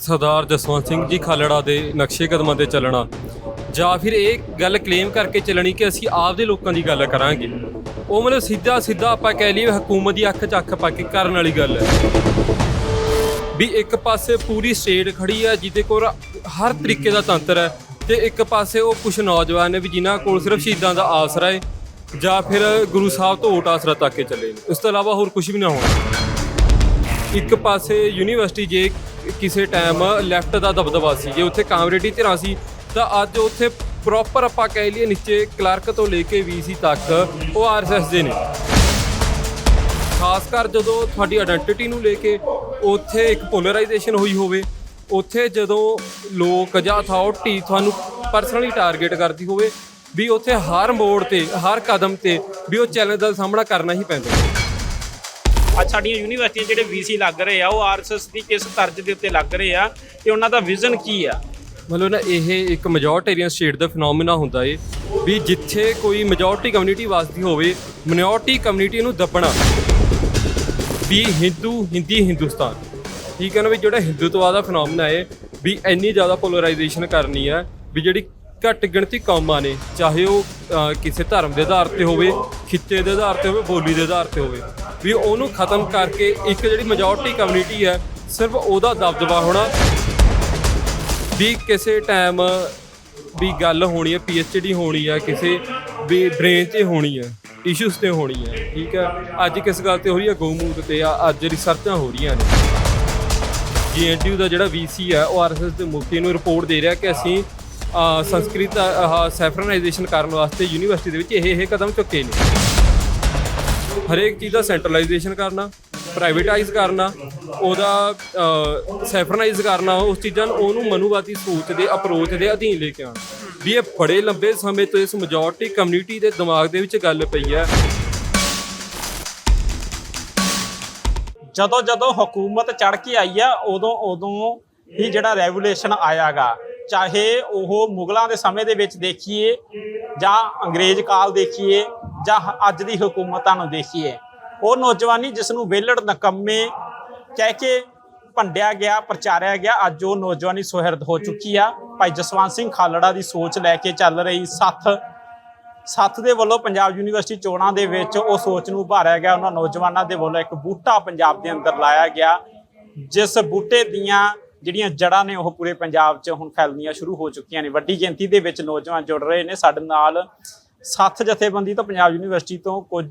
ਸਰਦਾਰ ਜਸਵੰਤ ਸਿੰਘ ਜੀ ਖਾਲੜਾ ਦੇ ਨਕਸ਼ੇ ਕਦਮਾਂ ਤੇ ਚੱਲਣਾ। ਜਾਂ ਫਿਰ ਇਹ ਗੱਲ ਕਲੇਮ ਕਰਕੇ ਚੱਲਣੀ ਕਿ ਅਸੀਂ ਆਪ ਦੇ ਲੋਕਾਂ ਦੀ ਗੱਲ ਕਰਾਂਗੇ। ਉਹ ਮਤਲਬ ਸਿੱਧਾ ਸਿੱਧਾ ਆਪਾਂ ਕਹਿ ਲਈਏ ਹਕੂਮਤ ਦੀ ਅੱਖ 'ਚ ਅੱਖ ਪਾ ਕੇ ਕਰਨ ਵਾਲੀ ਗੱਲ ਹੈ। ਵੀ ਇੱਕ ਪਾਸੇ ਪੂਰੀ ਸਟੇਟ ਖੜੀ ਹੈ, ਜਿਹਦੇ ਕੋਲ ਹਰ ਤਰੀਕੇ ਦਾ ਤੰਤਰ ਹੈ ਤੇ ਇੱਕ ਪਾਸੇ ਉਹ ਕੁਝ ਨੌਜਵਾਨ ਨੇ ਵੀ ਜਿਨ੍ਹਾਂ ਕੋਲ ਸਿਰਫ ਸ਼ਹੀਦਾਂ ਦਾ ਆਸਰਾ ਹੈ ਜਾਂ ਫਿਰ ਗੁਰੂ ਸਾਹਿਬ ਤੋਂ ਓਟ ਆਸਰਾ ਤੱਕ ਕੇ ਚੱਲੇ ਨੇ। ਉਸ ਤੋਂ ਇਲਾਵਾ ਹੋਰ ਕੁਝ ਵੀ ਨਾ ਹੋਣਾ। ਇੱਕ ਪਾਸੇ ਯੂਨੀਵਰਸਿਟੀ ਜੇ ਕਿਸੇ ਟਾਈਮ ਲੈਫਟ ਦਾ ਦਬਦਬਾ ਸੀ। ਜੇ ਉੱਥੇ ਕਾਮਰੇਡੀ ਧਿਰਾਂ ਸੀ, ਤਾਂ ਅੱਜ ਉੱਥੇ ਪ੍ਰੋਪਰ ਆਪਾਂ ਕਹਿ ਲਈਏ ਨੀਚੇ ਕਲਰਕ ਤੋਂ ਲੈ ਕੇ ਵੀਸੀ ਤੱਕ ਉਹ ਆਰਐਸਐਸ ਦੇ ਨੇ। ਖਾਸ ਕਰ ਜਦੋਂ ਤੁਹਾਡੀ ਆਇਡੈਂਟੀਟੀ ਨੂੰ ਲੈ ਕੇ ਉੱਥੇ ਇੱਕ ਪੋਲਰਾਈਜੇਸ਼ਨ ਹੋਈ ਹੋਵੇ, ਉੱਥੇ ਜਦੋਂ ਲੋਕ ਜਾਂ ਅਥਾਰਟੀ ਤੁਹਾਨੂੰ ਪਰਸਨਲੀ ਟਾਰਗੇਟ ਕਰਦੀ ਹੋਵੇ, ਵੀ ਉੱਥੇ ਹਰ ਮੋੜ ਤੇ, ਹਰ ਕਦਮ ਤੇ ਵੀ ਉਹ ਚੈਲੰਜ ਦਾ ਸਾਹਮਣਾ ਕਰਨਾ ਹੀ ਪੈਂਦਾ। ਅੱਜ ਸਾਡੀਆਂ ਯੂਨੀਵਰਸਿਟੀਆਂ ਜਿਹੜੇ ਵੀਸੀ ਲੱਗ ਰਹੇ ਆ, ਉਹ ਆਰਐਸਐਸ ਦੀ ਕਿਸ ਤਰਜ ਦੇ ਉੱਤੇ ਲੱਗ ਰਹੇ ਆ ਤੇ ਉਹਨਾਂ ਦਾ ਵਿਜ਼ਨ ਕੀ ਆ? ਮਤਲਬ ਨਾ ਇਹ ਇੱਕ ਮੈਜੋਰਟੇਰੀਅਨ ਸਟੇਟ ਦਾ ਫੀਨੋਮੀਨਾ ਹੁੰਦਾ ਏ ਵੀ ਜਿੱਥੇ ਕੋਈ ਮੈਜੋਰਟੀ ਕਮਿਊਨਿਟੀ ਵਸਦੀ ਹੋਵੇ ਮਿਨੋਰਟੀ ਕਮਿਊਨਿਟੀ ਨੂੰ ਦੱਬਣਾ ਵੀ ਹਿੰਦੂ ਹਿੰਦੀ ਹਿੰਦੁਸਤਾਨ ਠੀਕ ਹੈ ਨਾ ਵੀ ਜਿਹੜਾ ਹਿੰਦੂਤਵਾ ਦਾ ਫੀਨੋਮੀਨਾ ਏ ਵੀ ਇੰਨੀ ਜ਼ਿਆਦਾ ਪੋਲਰਾਈਜੇਸ਼ਨ ਕਰਨੀ ਆ ਵੀ ਜਿਹੜੀ ਘੱਟ ਗਿਣਤੀ ਕੌਮਾਂ ਨੇ, ਚਾਹੇ ਉਹ ਕਿਸੇ ਧਰਮ ਦੇ ਆਧਾਰ ਤੇ ਹੋਵੇ, ਖਿੱਤੇ ਦੇ ਆਧਾਰ ਤੇ ਹੋਵੇ, ਬੋਲੀ ਦੇ ਆਧਾਰ ਤੇ ਹੋਵੇ। ਵੀ ਉਹਨੂੰ ਖਤਮ ਕਰਕੇ ਇੱਕ ਜਿਹੜੀ ਮੈਜੋਰਟੀ ਕਮਿਊਨਿਟੀ ਹੈ, ਸਿਰਫ ਉਹਦਾ ਦਬਦਬਾ ਹੋਣਾ। ਵੀ ਕਿਸੇ ਟਾਈਮ ਵੀ ਗੱਲ ਹੋਣੀ ਹੈ ਡੀ ਹੋਣੀ ਹੈ, ਕਿਸੇ ਵੀ ਬ੍ਰੇਨ 'ਤੇ ਹੋਣੀ ਹੈ ਇਸ਼ੂਸ ਤੇ ਹੋਣੀ ਹੈ, ਠੀਕ ਹੈ? ਅੱਜ ਕਿਸ ਗੱਲ ਤੇ ਹੋ ਰਹੀ ਹੈ? ਗਊਮੂਤ ਤੇ ਆ, ਅੱਜ ਰਿਸਰਚਾਂ ਹੋ ਰਹੀਆਂ ਨੇ। ਜੀਐਨਟੀਯੂ ਦਾ ਜਿਹੜਾ ਵੀਸੀ ਹੈ, ਉਹ ਆਰਐਸਐਸ ਦੇ ਮੁਖੀ ਨੂੰ ਰਿਪੋਰਟ ਦੇ ਰਿਹਾ ਕਿ ਅਸੀਂ ਸੰਸਕ੍ਰਿਤ ਸੈਫਰਨਾਈਜੇਸ਼ਨ ਕਰਨ ਵਾਸਤੇ ਯੂਨੀਵਰਸਿਟੀ ਦੇ ਵਿੱਚ ਇਹ ਇਹ ਕਦਮ ਚੁੱਕੇ ਨੇ। ਹਰੇਕ ਚੀਜ਼ ਦਾ ਸੈਂਟਰਲਾਈਜੇਸ਼ਨ ਕਰਨਾ ਪ੍ਰਾਈਵੇਟਾਈਜ਼ ਕਰਨਾ, ਉਹਦਾ ਸੈਫਰਨਾਈਜ਼ ਕਰਨਾ, ਉਸ ਚੀਜ਼ਾਂ ਨੂੰ, ਉਹਨੂੰ ਮਨੂਵਾਦੀ ਸੋਚ ਦੇ ਅਪਰੋਚ ਦੇ ਅਧੀਨ ਲੈ ਕੇ ਆਉਣਾ। ਵੀ ਇਹ ਬੜੇ ਲੰਬੇ ਸਮੇਂ ਤੋਂ ਇਸ ਮੈਜੋਰਟੀ ਕਮਿਊਨਿਟੀ ਦੇ ਦਿਮਾਗ ਦੇ ਵਿੱਚ ਗੱਲ ਪਈ ਹੈ। ਜਦੋਂ ਜਦੋਂ ਹਕੂਮਤ ਚੜ ਕੇ ਆਈ ਆ, ਉਦੋਂ ਉਦੋਂ ਹੀ ਜਿਹੜਾ ਰੈਵੂਲੇਸ਼ਨ ਆਇਆਗਾ। ਚਾਹੇ ਉਹ ਮੁਗਲਾਂ ਦੇ ਸਮੇਂ ਦੇ ਵਿੱਚ ਦੇਖੀਏ ਜਾਂ ਅੰਗਰੇਜ਼ ਕਾਲ ਦੇਖੀਏ ਜਾਂ ਅੱਜ ਦੀ ਹਕੂਮਤਾਂ ਨੂੰ ਦੇਖੀਏ, ਉਹ ਨੌਜਵਾਨੀ ਜਿਸ ਨੂੰ ਵੇਲੜ ਨਕੰਮੇ ਕਹਿ ਕੇ ਭੰਡਿਆ ਗਿਆ, ਪ੍ਰਚਾਰਿਆ ਗਿਆ, ਅੱਜ ਉਹ ਨੌਜਵਾਨੀ ਸੁਹਿਰਦ ਹੋ ਚੁੱਕੀ ਆ। ਭਾਈ ਜਸਵੰਤ ਸਿੰਘ ਖਾਲੜਾ ਦੀ ਸੋਚ ਲੈ ਕੇ ਚੱਲ ਰਹੀ ਸੱਥ ਸੱਥ ਦੇ ਵੱਲੋਂ ਪੰਜਾਬ ਯੂਨੀਵਰਸਿਟੀ ਚੋਣਾਂ ਦੇ ਵਿੱਚ ਉਹ ਸੋਚ ਨੂੰ ਉਭਾਰਿਆ ਗਿਆ। ਉਹਨਾਂ ਨੌਜਵਾਨਾਂ ਦੇ ਵੱਲੋਂ ਇੱਕ ਬੂਟਾ ਪੰਜਾਬ ਦੇ ਅੰਦਰ ਲਾਇਆ ਗਿਆ, ਜਿਸ ਬੂਟੇ ਦੀਆਂ ਜਿਹੜੀਆਂ ਜੜ੍ਹਾਂ ਨੇ, ਉਹ ਪੂਰੇ ਪੰਜਾਬ 'ਚ ਹੁਣ ਫੈਲਣੀਆਂ ਸ਼ੁਰੂ ਹੋ ਚੁੱਕੀਆਂ ਨੇ। ਵੱਡੀ ਗਿਣਤੀ ਦੇ ਵਿੱਚ ਨੌਜਵਾਨ ਜੁੜ ਰਹੇ ਨੇ। ਸਾਡੇ ਨਾਲ ਸਾਥ ਜਥੇਬੰਦੀ ਤੋਂ ਪੰਜਾਬ ਯੂਨੀਵਰਸਿਟੀ ਤੋਂ ਕੁਝ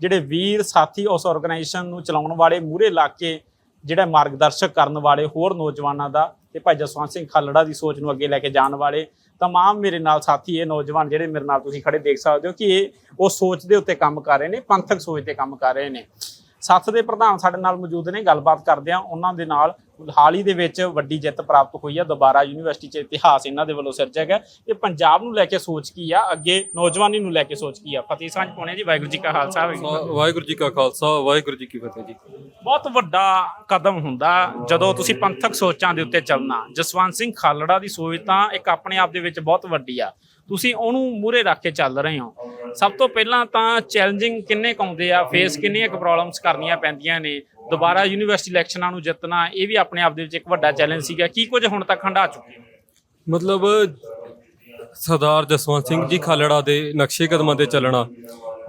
ਜਿਹੜੇ ਵੀਰ ਸਾਥੀ ਉਸ ਆਰਗੇਨਾਈਜੇਸ਼ਨ ਨੂੰ ਚਲਾਉਣ ਵਾਲੇ ਮੂਹਰੇ ਲਾ ਕੇ ਜਿਹੜਾ ਮਾਰਗਦਰਸ਼ਕ ਕਰਨ ਵਾਲੇ ਹੋਰ ਨੌਜਵਾਨਾਂ ਦਾ ਤੇ ਭਾਈ ਜਸਵੰਤ ਸਿੰਘ ਖਾਲੜਾ ਦੀ ਸੋਚ ਨੂੰ ਅੱਗੇ ਲੈ ਕੇ ਜਾਣ ਵਾਲੇ ਤਮਾਮ ਮੇਰੇ ਨਾਲ ਸਾਥੀ ਇਹ ਨੌਜਵਾਨ ਜਿਹੜੇ ਮੇਰੇ ਨਾਲ ਤੁਸੀਂ ਖੜੇ ਦੇਖ ਸਕਦੇ ਹੋ ਕਿ ਇਹ ਉਹ ਸੋਚ ਦੇ ਉੱਤੇ ਕੰਮ ਕਰ ਰਹੇ ਨੇ, ਪੰਥਕ ਸੋਚ ਤੇ ਕੰਮ ਕਰ ਰਹੇ ਨੇ। ਸੱਥ ਦੇ ਪ੍ਰਧਾਨ ਸਾਡੇ ਨਾਲ ਮੌਜੂਦ ਨੇ ਗੱਲਬਾਤ ਕਰਦੇ ਆ ਉਹਨਾਂ ਦੇ ਨਾਲ ਹਾਲ ਹੀ ਦੇ ਵਿੱਚ ਵੱਡੀ ਜਿੱਤ ਪ੍ਰਾਪਤ ਹੋਈ ਆ। ਦੁਬਾਰਾ ਯੂਨੀਵਰਸਿਟੀ 'ਚ ਇਤਿਹਾਸ ਇਹਨਾਂ ਦੇ ਵੱਲੋਂ ਸਿਰਜਿਆ ਗਿਆ। ਇਹ ਪੰਜਾਬ ਨੂੰ ਲੈ ਕੇ ਸੋਚ ਕੀ ਆ? ਅੱਗੇ ਨੌਜਵਾਨੀ ਨੂੰ ਲੈ ਕੇ ਸੋਚ ਕੀ ਆ? ਫਤਿਹ ਸਾਂਝ ਪਾਉਣੇ ਜੀ। ਵਾਹਿਗੁਰੂ ਜੀ ਕਾ ਖਾਲਸਾ ਵਾਹਿਗੁਰੂ ਜੀ ਕੀ ਖਾਲਸਾ ਵਾਹਿਗੁਰੂ ਜੀ ਕੀ ਫਤਿਹ ਜੀ। ਬਹੁਤ ਵੱਡਾ ਕਦਮ ਹੁੰਦਾ ਜਦੋਂ ਤੁਸੀਂ ਪੰਥਕ ਸੋਚਾਂ ਦੇ ਉੱਤੇ ਚੱਲਣਾ। ਜਸਵੰਤ ਸਿੰਘ ਖਾਲੜਾ ਦੀ ਸੋਚ ਤਾਂ ਇੱਕ ਆਪਣੇ ਆਪ ਦੇ ਵਿੱਚ ਬਹੁਤ ਵੱਡੀ ਆ। ਤੁਸੀਂ ਉਹਨੂੰ ਮੂਰੇ ਰੱਖ ਕੇ ਚੱਲ ਰਹੇ ਹੋ। ਸਭ ਤੋਂ ਪਹਿਲਾਂ ਤਾਂ ਚੈਲੰਜਿੰਗ ਕਿੰਨੇ ਕੁ ਆਉਂਦੇ ਆ? ਫੇਸ ਕਿੰਨੀਆਂ ਕੁ ਪ੍ਰੋਬਲਮਸ ਕਰਨੀਆਂ ਪੈਂਦੀਆਂ ਨੇ? ਦੁਬਾਰਾ ਯੂਨੀਵਰਸਿਟੀ ਇਲੈਕਸ਼ਨਾਂ ਨੂੰ ਜਿੱਤਣਾ, ਇਹ ਵੀ ਆਪਣੇ ਆਪ ਦੇ ਵਿੱਚ ਇੱਕ ਵੱਡਾ ਚੈਲੰਜ ਸੀਗਾ। ਕੀ ਕੁਝ ਹੁਣ ਤੱਕ ਹੰਡਾ ਚੁੱਕੇ ਮਤਲਬ, ਸਰਦਾਰ ਜਸਵੰਤ ਸਿੰਘ ਜੀ ਖਾਲੜਾ ਦੇ ਨਕਸ਼ੇ ਕਦਮਾਂ ਤੇ ਚੱਲਣਾ,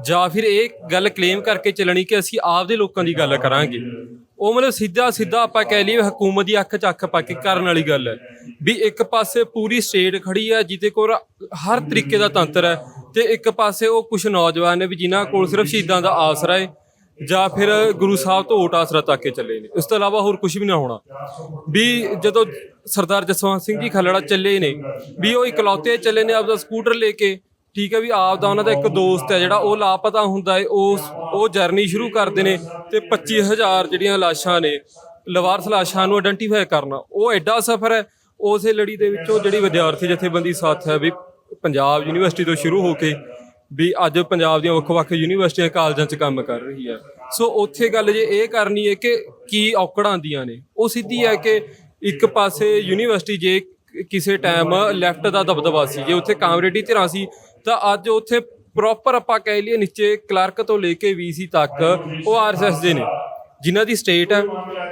ਜਾਂ ਫਿਰ ਇਹ ਗੱਲ ਕਲੇਮ ਕਰਕੇ ਚੱਲਣੀ ਕਿ ਅਸੀਂ ਆਪ ਦੇ ਲੋਕਾਂ ਦੀ ਗੱਲ ਕਰਾਂਗੇ। ਉਹ ਮਤਲਬ ਸਿੱਧਾ ਸਿੱਧਾ ਆਪਾਂ ਕਹਿ ਲਈਏ ਹਕੂਮਤ ਦੀ ਅੱਖ 'ਚ ਅੱਖ ਪਾ ਕੇ ਕਰਨ ਵਾਲੀ ਗੱਲ ਹੈ। ਵੀ ਇੱਕ ਪਾਸੇ ਪੂਰੀ ਸਟੇਟ ਖੜੀ ਹੈ, ਜਿਹਦੇ ਕੋਲ ਹਰ ਤਰੀਕੇ ਦਾ ਤੰਤਰ ਹੈ ਤੇ ਇੱਕ ਪਾਸੇ ਉਹ ਕੁਝ ਨੌਜਵਾਨ ਨੇ ਵੀ ਜਿਨ੍ਹਾਂ ਕੋਲ ਸਿਰਫ ਸ਼ਹੀਦਾਂ ਦਾ ਆਸਰਾ ਹੈ ਜਾਂ ਫਿਰ ਗੁਰੂ ਸਾਹਿਬ ਤੋਂ ਓਟ ਆਸਰਾ ਤੱਕ ਕੇ ਚੱਲੇ ਨੇ। ਇਸ ਤੋਂ ਇਲਾਵਾ ਹੋਰ ਕੁਝ ਵੀ ਨਾ ਹੋਣਾ। ਵੀ ਜਦੋਂ ਸਰਦਾਰ ਜਸਵੰਤ ਸਿੰਘ ਜੀ ਖੱਲੜਾ ਚੱਲੇ ਨੇ, ਵੀ ਉਹ ਇਕਲੌਤੇ ਚੱਲੇ ਨੇ ਆਪਦਾ ਸਕੂਟਰ ਲੈ ਕੇ ਠੀਕ ਹੈ ਵੀ ਆਪ ਦਾ ਉਹਨਾਂ ਦਾ ਇੱਕ ਦੋਸਤ ਹੈ ਜਿਹੜਾ ਉਹ ਲਾਪਤਾ ਹੁੰਦਾ ਹੈ ਉਸ ਉਹ ਜਰਨੀ ਸ਼ੁਰੂ ਕਰਦੇ ਨੇ ਤੇ 25000 ਜਿਹੜੀਆਂ ਲਾਸ਼ਾਂ ਨੇ, ਲਵਾਰਸ ਲਾਸ਼ਾਂ ਨੂੰ ਆਇਡੈਂਟੀਫਾਈ ਕਰਨਾ, ਉਹ ਐਡਾ ਸਫ਼ਰ ਹੈ, ਉਸੇ ਲੜੀ ਦੇ ਵਿੱਚੋਂ ਜਿਹੜੀ ਵਿਦਿਆਰਥੀ ਜਥੇਬੰਦੀ ਸਾਥ ਹੈ ਵੀ ਪੰਜਾਬ ਯੂਨੀਵਰਸਿਟੀ ਤੋਂ ਸ਼ੁਰੂ ਹੋ ਕੇ ਵੀ ਅੱਜ ਪੰਜਾਬ ਦੀਆਂ ਵੱਖ-ਵੱਖ ਯੂਨੀਵਰਸਿਟੀਆਂ, ਕਾਲਜਾਂ 'ਚ ਕੰਮ ਕਰ ਰਹੀ ਹੈ। ਸੋ ਉੱਥੇ ਗੱਲ ਜੇ ਇਹ ਕਰਨੀ ਹੈ ਕਿ ਕੀ ਔਕੜਾਂ ਆਉਂਦੀਆਂ ਨੇ, ਉਹ ਸਿੱਧੀ ਹੈ ਕਿ ਇੱਕ ਪਾਸੇ ਯੂਨੀਵਰਸਿਟੀ ਜੇ ਕਿਸੇ ਟਾਈਮ ਲੈਫਟ ਦਾ ਦਬਦਬਾ ਸੀ, ਜੇ ਉੱਥੇ ਕਾਮਰੇਡੀ ਧਿਰਾਂ ਸੀ ਤਾਂ ਅੱਜ ਉੱਥੇ ਪ੍ਰੋਪਰ ਆਪਾਂ ਕਹਿ ਲਈਏ ਨੀਚੇ ਕਲਰਕ ਤੋਂ ਲੈ ਕੇ ਵੀਸੀ ਤੱਕ ਉਹ ਆਰਐਸਐਸ ਦੇ ਨੇ। ਜਿਨ੍ਹਾਂ ਦੀ ਸਟੇਟ ਹੈ,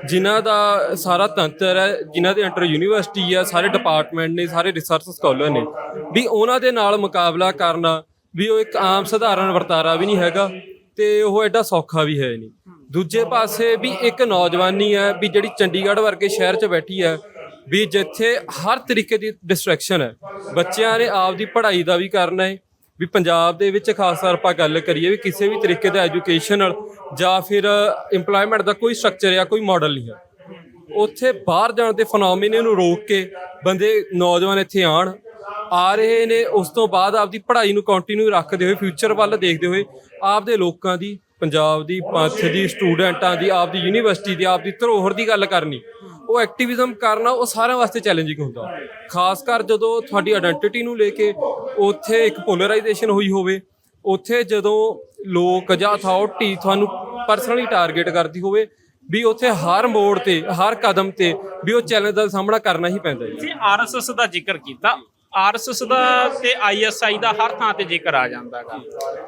ਜਿਨ੍ਹਾਂ ਦਾ ਸਾਰਾ ਤੰਤਰ ਹੈ, ਜਿਨ੍ਹਾਂ ਦੇ ਅੰਡਰ ਯੂਨੀਵਰਸਿਟੀ ਹੈ, ਸਾਰੇ ਡਿਪਾਰਟਮੈਂਟ ਨੇ, ਸਾਰੇ ਰਿਸਰਚ ਸਕਾਲਰ ਨੇ। ਵੀ ਉਹਨਾਂ ਦੇ ਨਾਲ ਮੁਕਾਬਲਾ ਕਰਨਾ, ਵੀ ਉਹ ਇੱਕ ਆਮ ਸਧਾਰਨ ਵਰਤਾਰਾ ਵੀ ਨਹੀਂ ਹੈਗਾ ਤੇ ਉਹ ਐਡਾ ਸੌਖਾ ਵੀ ਹੈ ਨਹੀਂ। ਦੂਜੇ ਪਾਸੇ ਵੀ ਇੱਕ ਨੌਜਵਾਨੀ ਹੈ, ਵੀ ਜਿਹੜੀ ਚੰਡੀਗੜ੍ਹ ਵਰਗੇ ਸ਼ਹਿਰ 'ਚ ਬੈਠੀ ਹੈ ਵੀ ਜਿੱਥੇ ਹਰ ਤਰੀਕੇ ਦੀ ਡਿਸਟਰੈਕਸ਼ਨ ਹੈ। ਬੱਚਿਆਂ ਨੇ ਆਪਦੀ ਪੜ੍ਹਾਈ ਦਾ ਵੀ ਕਰਨਾ ਹੈ। ਵੀ ਪੰਜਾਬ ਦੇ ਵਿੱਚ ਖਾਸ ਤੌਰ ਆਪਾਂ ਗੱਲ ਕਰੀਏ ਵੀ ਕਿਸੇ ਵੀ ਤਰੀਕੇ ਦਾ ਐਜੂਕੇਸ਼ਨਲ ਜਾਂ ਫਿਰ EMPLOYMENT ਦਾ ਕੋਈ ਸਟਰਕਚਰ ਜਾਂ ਕੋਈ ਮਾਡਲ ਨਹੀਂ ਹੈ। ਉੱਥੇ ਬਾਹਰ ਜਾਣ ਦੇ ਫਨੋਮੀਨੇ ਨੂੰ ਰੋਕ ਕੇ ਬੰਦੇ, ਨੌਜਵਾਨ ਇੱਥੇ ਆਣ ਆ ਰਹੇ ਨੇ, ਉਸ ਤੋਂ ਬਾਅਦ ਆਪਦੀ ਪੜ੍ਹਾਈ ਨੂੰ ਕੰਟੀਨਿਊ ਰੱਖਦੇ ਹੋਏ ਫਿਊਚਰ ਵੱਲ ਦੇਖਦੇ ਹੋਏ, ਆਪਦੇ ਲੋਕਾਂ ਦੀ ਪੰਜਾਬ ਦੀ ਪੰਥ ਦੀ ਸਟੂਡੈਂਟਾਂ ਦੀ ਆਪਦੀ ਯੂਨੀਵਰਸਿਟੀ ਦੀ ਆਪਦੀ ਧਰੋਹਰ ਦੀ ਗੱਲ ਕਰਨੀ, ਉਹ ਐਕਟਿਵਿਜ਼ਮ ਕਰਨਾ, ਉਹ ਸਾਰਿਆਂ ਵਾਸਤੇ ਚੈਲੰਜਿੰਗ ਹੁੰਦਾ। ਖਾਸ ਕਰ ਜਦੋਂ ਤੁਹਾਡੀ ਆਇਡੈਂਟੀਟੀ ਨੂੰ ਲੈ ਕੇ ਉੱਥੇ ਇੱਕ ਪੋਲਰਾਈਜੇਸ਼ਨ ਹੋਈ ਹੋਵੇ, ਉੱਥੇ ਜਦੋਂ ਲੋਕ ਜਾਂ ਅਥਾਰਟੀ ਤੁਹਾਨੂੰ ਪਰਸਨਲੀ ਟਾਰਗੇਟ ਕਰਦੀ ਹੋਵੇ, ਵੀ ਉੱਥੇ ਹਰ ਮੋੜ ਤੇ, ਹਰ ਕਦਮ ਤੇ, ਵੀ ਉਹ ਚੈਲੰਜ ਦਾ ਸਾਹਮਣਾ ਕਰਨਾ ਹੀ ਪੈਂਦਾ ਜੀ ਤੁਸੀਂ ਆਰਐਸਐਸ ਦਾ ਜ਼ਿਕਰ ਕੀਤਾ। ਆਰਐਸਐਸ ਦਾ ਤੇ ਆਈਐਸਆਈ ਦਾ ਹਰ ਥਾਂ ਤੇ ਜ਼ਿਕਰ ਆ ਜਾਂਦਾਗਾ